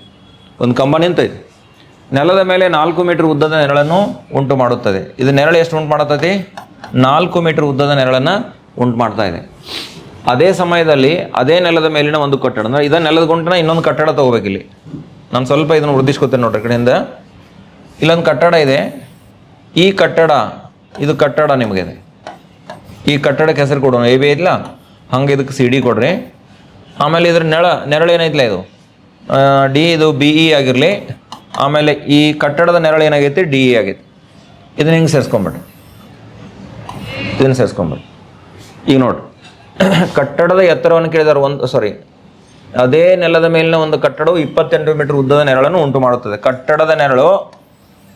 ಒಂದು ಕಂಬ ನಿಂತೈತೆ ನೆಲದ ಮೇಲೆ ನಾಲ್ಕು ಮೀಟರ್ ಉದ್ದದ ನೆರಳನ್ನು ಉಂಟು ಮಾಡುತ್ತದೆ. ಇದು ನೆರಳು ಎಷ್ಟು ಉಂಟು ಮಾಡುತ್ತೈತಿ? ನಾಲ್ಕು ಮೀಟರ್ ಉದ್ದದ ನೆರಳನ್ನು ಉಂಟು ಮಾಡ್ತಾ ಇದೆ. ಅದೇ ಸಮಯದಲ್ಲಿ ಅದೇ ನೆಲದ ಮೇಲಿನ ಒಂದು ಕಟ್ಟಡ, ಅಂದರೆ ಇದ ನೆಲದ ಗುಂಟನ ಇನ್ನೊಂದು ಕಟ್ಟಡ ತೊಗೋಬೇಕಿಲ್ಲಿ. ನಾನು ಸ್ವಲ್ಪ ಇದನ್ನು ವೃದ್ಧಿಸ್ಕೊತೇನೆ ನೋಡ್ರಿ ಕಡೆಯಿಂದ. ಇಲ್ಲೊಂದು ಕಟ್ಟಡ ಇದೆ. ಈ ಕಟ್ಟಡ, ಇದು ಕಟ್ಟಡ ನಿಮಗಿದೆ. ಈ ಕಟ್ಟಡಕ್ಕೆ ಹೆಸರು ಕೊಡೋಣ. ಎ ಬಿ ಇಲ್ಲ ಹಂಗೆ ಇದಕ್ಕೆ ಸಿ ಡಿ ಕೊಡ್ರಿ. ಆಮೇಲೆ ಇದ್ರ ನೆಳ, ನೆರಳು ಏನೈತ್ಲ ಇದು? ಡಿ ಇದು ಬಿ ಇ ಆಗಿರಲಿ. ಆಮೇಲೆ ಈ ಕಟ್ಟಡದ ನೆರಳು ಏನಾಗೈತಿ? ಡಿ ಇ ಆಗೈತಿ. ಇದನ್ನ ಹಿಂಗೆ ಸೇರಿಸ್ಕೊಂಬಿಡ್ರಿ. ಇದನ್ನು ಸೇರಿಸ್ಕೊಂಬಿಡ್ರಿ. ಈಗ ನೋಡ್ರಿ. ಕಟ್ಟಡದ ಎತ್ತರವನ್ನು ಕೇಳಿದಾರೆ ಒಂದು ಸಾರಿ ಅದೇ ನೆಲದ ಮೇಲಿನ ಒಂದು ಕಟ್ಟಡವು ಇಪ್ಪತ್ತೆಂಟು ಮೀಟರ್ ಉದ್ದದ ನೆರಳನ್ನು ಉಂಟು ಮಾಡುತ್ತದೆ ಕಟ್ಟಡದ ನೆರಳು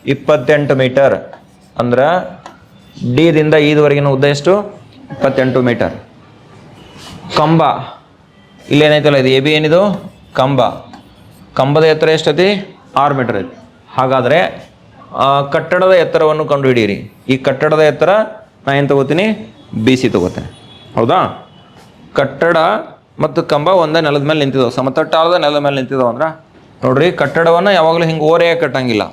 ಇಪ್ಪತ್ತೆಂಟು ಮೀಟರ್. ಅಂದ್ರೆ ಡಿದಿಂದ ಈದವರೆಗಿನ ಉದ್ದ ಎಷ್ಟು? ಇಪ್ಪತ್ತೆಂಟು ಮೀಟರ್. ಕಂಬ. ಇಲ್ಲೇನೈತಲ್ಲ ಇದು? ಎ ಬಿ ಏನಿದು? ಕಂಬ. ಕಂಬದ ಎತ್ತರ ಎಷ್ಟೈತಿ? ಆರು ಮೀಟರ್ ಐತಿ. ಹಾಗಾದರೆ ಕಟ್ಟಡದ ಎತ್ತರವನ್ನು ಕಂಡುಹಿಡಿಯಿರಿ. ಈ ಕಟ್ಟಡದ ಎತ್ತರ ನಾನು ಏನು ತಗೋತೀನಿ? ಬಿ ಸಿ ತಗೋತೇನೆ. ಹೌದಾ? ಕಟ್ಟಡ ಮತ್ತು ಕಂಬ ಒಂದೇ ನೆಲದ ಮೇಲೆ ನಿಂತಿದ್ದಾವೆ ಸಮತಟ್ಟಾದ ನೆಲದ ಮೇಲೆ ನಿಂತಿದ್ದಾವೆ ಅಂದ್ರೆ? ನೋಡ್ರಿ, ಕಟ್ಟಡವನ್ನು ಯಾವಾಗಲೂ ಹಿಂಗೆ ಓರೆಯಾಗಿ ಕಟ್ಟಂಗಿಲ್ಲ.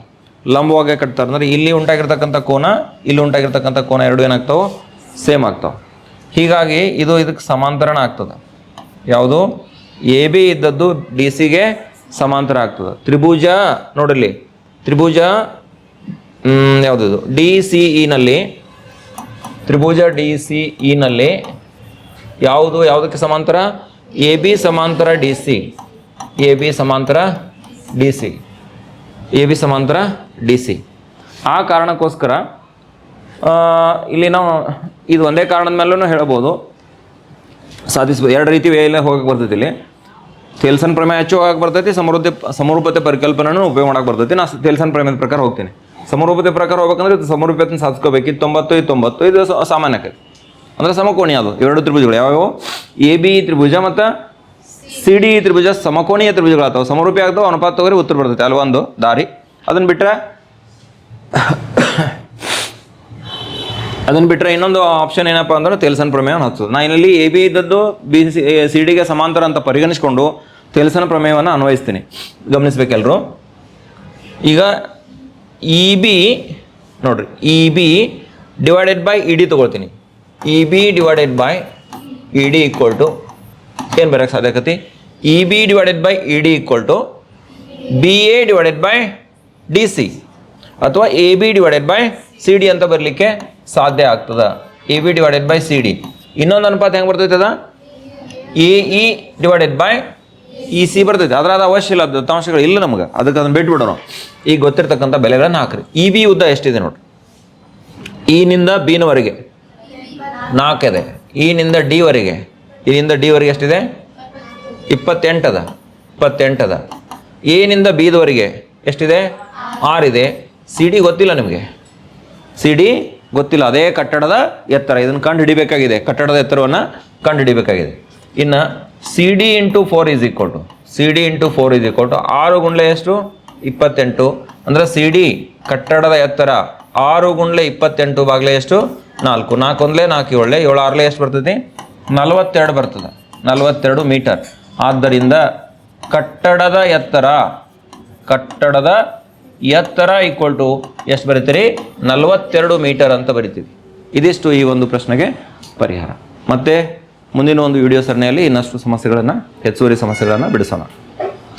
ಲಂಬವಾಗಿ ಕಟ್ತಾರೆ. ಅಂದರೆ ಇಲ್ಲಿ ಉಂಟಾಗಿರ್ತಕ್ಕಂಥ ಕೋನ, ಇಲ್ಲಿ ಉಂಟಾಗಿರ್ತಕ್ಕಂಥ ಕೋನ ಎರಡು ಏನಾಗ್ತಾವೆ ಸೇಮ್ ಆಗ್ತಾವೆ. ಹೀಗಾಗಿ ಇದು ಇದಕ್ಕೆ ಸಮಾಂತರಣ ಆಗ್ತದೆ. ಯಾವುದು? ಎ, ಬಿ ಇದ್ದದ್ದು ಡಿ ಸಿಗೆ ಸಮಾಂತರ ಆಗ್ತದೆ. ತ್ರಿಭುಜ ನೋಡಲಿ ತ್ರಿಭುಜ ಯಾವುದಿದು ಡಿ ಸಿ ಇನಲ್ಲಿ ತ್ರಿಭುಜ ಡಿ ಸಿ ಇನಲ್ಲಿ ಯಾವುದು, ಯಾವುದಕ್ಕೆ ಸಮಾಂತರ? ಎ, ಬಿ ಸಮಾಂತರ ಡಿ ಸಿ ಎ, ಬಿ ಸಮಾಂತರ ಡಿ ಸಿ ಎ ಬಿ ಸಮಾಂತರ ಡಿ ಸಿ. ಆ ಕಾರಣಕ್ಕೋಸ್ಕರ ಇಲ್ಲಿ ನಾವು ಇದು ಒಂದೇ ಕಾರಣದ ಮೇಲೂ ಹೇಳ್ಬೋದು. ಸಾಧಿಸ್ಬೋದು. ಎರಡು ರೀತಿ ವೇಲೆ ಹೋಗಕ್ಕೆ ಬರ್ತೈತಿ ಇಲ್ಲಿ. ತೇಲ್ಸನ್ ಪ್ರಮೇಯ ಹೆಚ್ಚು ಹೋಗಕ್ಕೆ ಬರ್ತೈತಿ, ಸಮೃದ್ಧಿ, ಸಮರೂಪತೆ ಪರಿಕಲ್ಪನೆಯನ್ನು ಉಪಯೋಗ ಮಾಡಕ್ಕೆ ಬರ್ತೈತಿ. ನಾ ತೇಲ್ಸನ್ ಪ್ರಮೇಯದ ಪ್ರಕಾರ ಹೋಗ್ತೀನಿ. ಸಮರೂಪತೆ ಪ್ರಕಾರ ಹೋಗ್ಬೇಕಂದ್ರೆ ಇದು ಸಮರೂಪತೆ ಸಾಧಿಸ್ಕೋಬೇಕು. ಇದು ತೊಂಬತ್ತು ಇದು ತೊಂಬತ್ತು, ಇದು ಸಾಮಾನ್ಯಕ್ಕೆ. ಅಂದರೆ ಸಮಕೋಣಿ ಅದು. ಎರಡು ತ್ರಿಭುಜಗಳು ಯಾವ್ಯಾವು? ಎ, ಬಿ, ತ್ರಿಭುಜ ಮತ್ತು ಸಿ ಡಿ ತ್ರಿಭುಜ ಸಮಕೋಣೀಯ ತ್ರಿಭುಜಗಳಾಗ್ತಾವೆ. ಸಮರೂಪಿ ಆಗ್ತಾವೆ, ಅನುಪಾತ ತಗೋರಿ, ಉತ್ತರ ಬರ್ತೈತೆ. ಒಂದು ದಾರಿ? ಅದನ್ನು ಬಿಟ್ಟರೆ ಅದನ್ನು ಬಿಟ್ಟರೆ ಇನ್ನೊಂದು ಆಪ್ಷನ್ ಏನಪ್ಪ ಅಂದ್ರೆ ತೆಲಸನ್ ಪ್ರಮೇಯವನ್ನು ಹಚ್ಚೋದು. ನಾ ಇಲ್ಲಿ ಎ ಬಿ ಇದ್ದದ್ದು ಬಿ ಸಿ ಸಿ ಡಿಗೆ ಸಮಾಂತರ ಅಂತ ಪರಿಗಣಿಸಿಕೊಂಡು ತೆಲಸನ ಪ್ರಮೇಯವನ್ನು ಅನ್ವಯಿಸ್ತೀನಿ. ಗಮನಿಸ್ಬೇಕೆಲ್ಲರೂ ಈಗ ಇ ಬಿ ನೋಡ್ರಿ E B divided by E D ತೊಗೊಳ್ತೀನಿ. E B divided by E D equal to ಏನು ಬರೋಕ್ಕೆ ಸಾಧ್ಯ ಆಕತಿ? E B divided by E D equal to B A divided by D C ಅಥವಾ A B divided by C D ಅಂತ ಬರಲಿಕ್ಕೆ ಸಾಧ್ಯ ಆಗ್ತದ. A B divided by C D ಇನ್ನೊಂದು ಅನುಪಾತ ಹೆಂಗೆ ಅದ? A E divided by E C ಬರ್ತೈತೆ. ಅದರ ಅದು ಅವಶ್ಯ ಇಲ್ಲ, ದತ್ತಾಂಶಗಳು ಇಲ್ಲ ನಮ್ಗೆ. ಅದಕ್ಕೆ ಅದನ್ನ ಬಿಟ್ಬಿಡೋಣ ಈಗ ಗೊತ್ತಿರ್ತಕ್ಕಂಥ ಬೆಲೆಗಳನ್ನು ಹಾಕ್ರಿ. ಇ ಬಿ ಉದ್ದ ಎಷ್ಟಿದೆ ನೋಡ್ರಿ? ಇನಿಂದ ಬಿನವರೆಗೆ ನಾಲ್ಕಿದೆ. ಇನಿಂದ ಡಿವರೆಗೆ ಇನಿಂದ ಡಿವರೆಗೆ ಎಷ್ಟಿದೆ? ಇಪ್ಪತ್ತೆಂಟದ ಇಪ್ಪತ್ತೆಂಟದ. ಏನಿಂದ ಬಿದವರೆಗೆ ಎಷ್ಟಿದೆ? ಆರಿದೆ. ಸಿ ಡಿ ಗೊತ್ತಿಲ್ಲ ನಿಮಗೆ? ಸಿ ಡಿ ಗೊತ್ತಿಲ್ಲ. ಅದೇ ಕಟ್ಟಡದ ಎತ್ತರ. ಇದನ್ನು ಕಂಡು ಹಿಡಿಬೇಕಾಗಿದೆ ಕಟ್ಟಡದ ಎತ್ತರವನ್ನು ಕಂಡು ಹಿಡಿಬೇಕಾಗಿದೆ ಇನ್ನು C D into four is equal to C D into four is equal to ಆರು ಗುಂಡ್ಲೆ ಎಷ್ಟು? ಇಪ್ಪತ್ತೆಂಟು. ಅಂದರೆ ಸಿ ಡಿ ಕಟ್ಟಡದ ಎತ್ತರ ಆರು ಗುಂಡ್ಲೆ ಇಪ್ಪತ್ತೆಂಟು ಬಾಗ್ಲೆ ಎಷ್ಟು? ನಾಲ್ಕು. ನಾಲ್ಕು ಒಂದ್ಲೆ ನಾಲ್ಕು ಏಳೆ. ಏಳು ಆರ್ಲೆ ಎಷ್ಟು ಬರ್ತೈತಿ? ನಲವತ್ತೆರಡು ಬರ್ತದೆ. ನಲವತ್ತೆರಡು ಮೀಟರ್. ಆದ್ದರಿಂದ ಕಟ್ಟಡದ ಎತ್ತರ ಕಟ್ಟಡದ ಎತ್ತರ ಈಕ್ವಲ್ ಟು ಎಷ್ಟು ಬರೀತೀರಿ? ನಲವತ್ತೆರಡು ಮೀಟರ್ ಅಂತ ಬರಿತೀವಿ. ಇದಿಷ್ಟು ಈ ಒಂದು ಪ್ರಶ್ನೆಗೆ ಪರಿಹಾರ. ಮತ್ತೆ ಮುಂದಿನ ಒಂದು ವಿಡಿಯೋ ಸರಣಿಯಲ್ಲಿ ಇನ್ನಷ್ಟು ಸಮಸ್ಯೆಗಳನ್ನು, ಹೆಚ್ಚುವರಿ ಸಮಸ್ಯೆಗಳನ್ನು ಬಿಡಿಸೋಣ.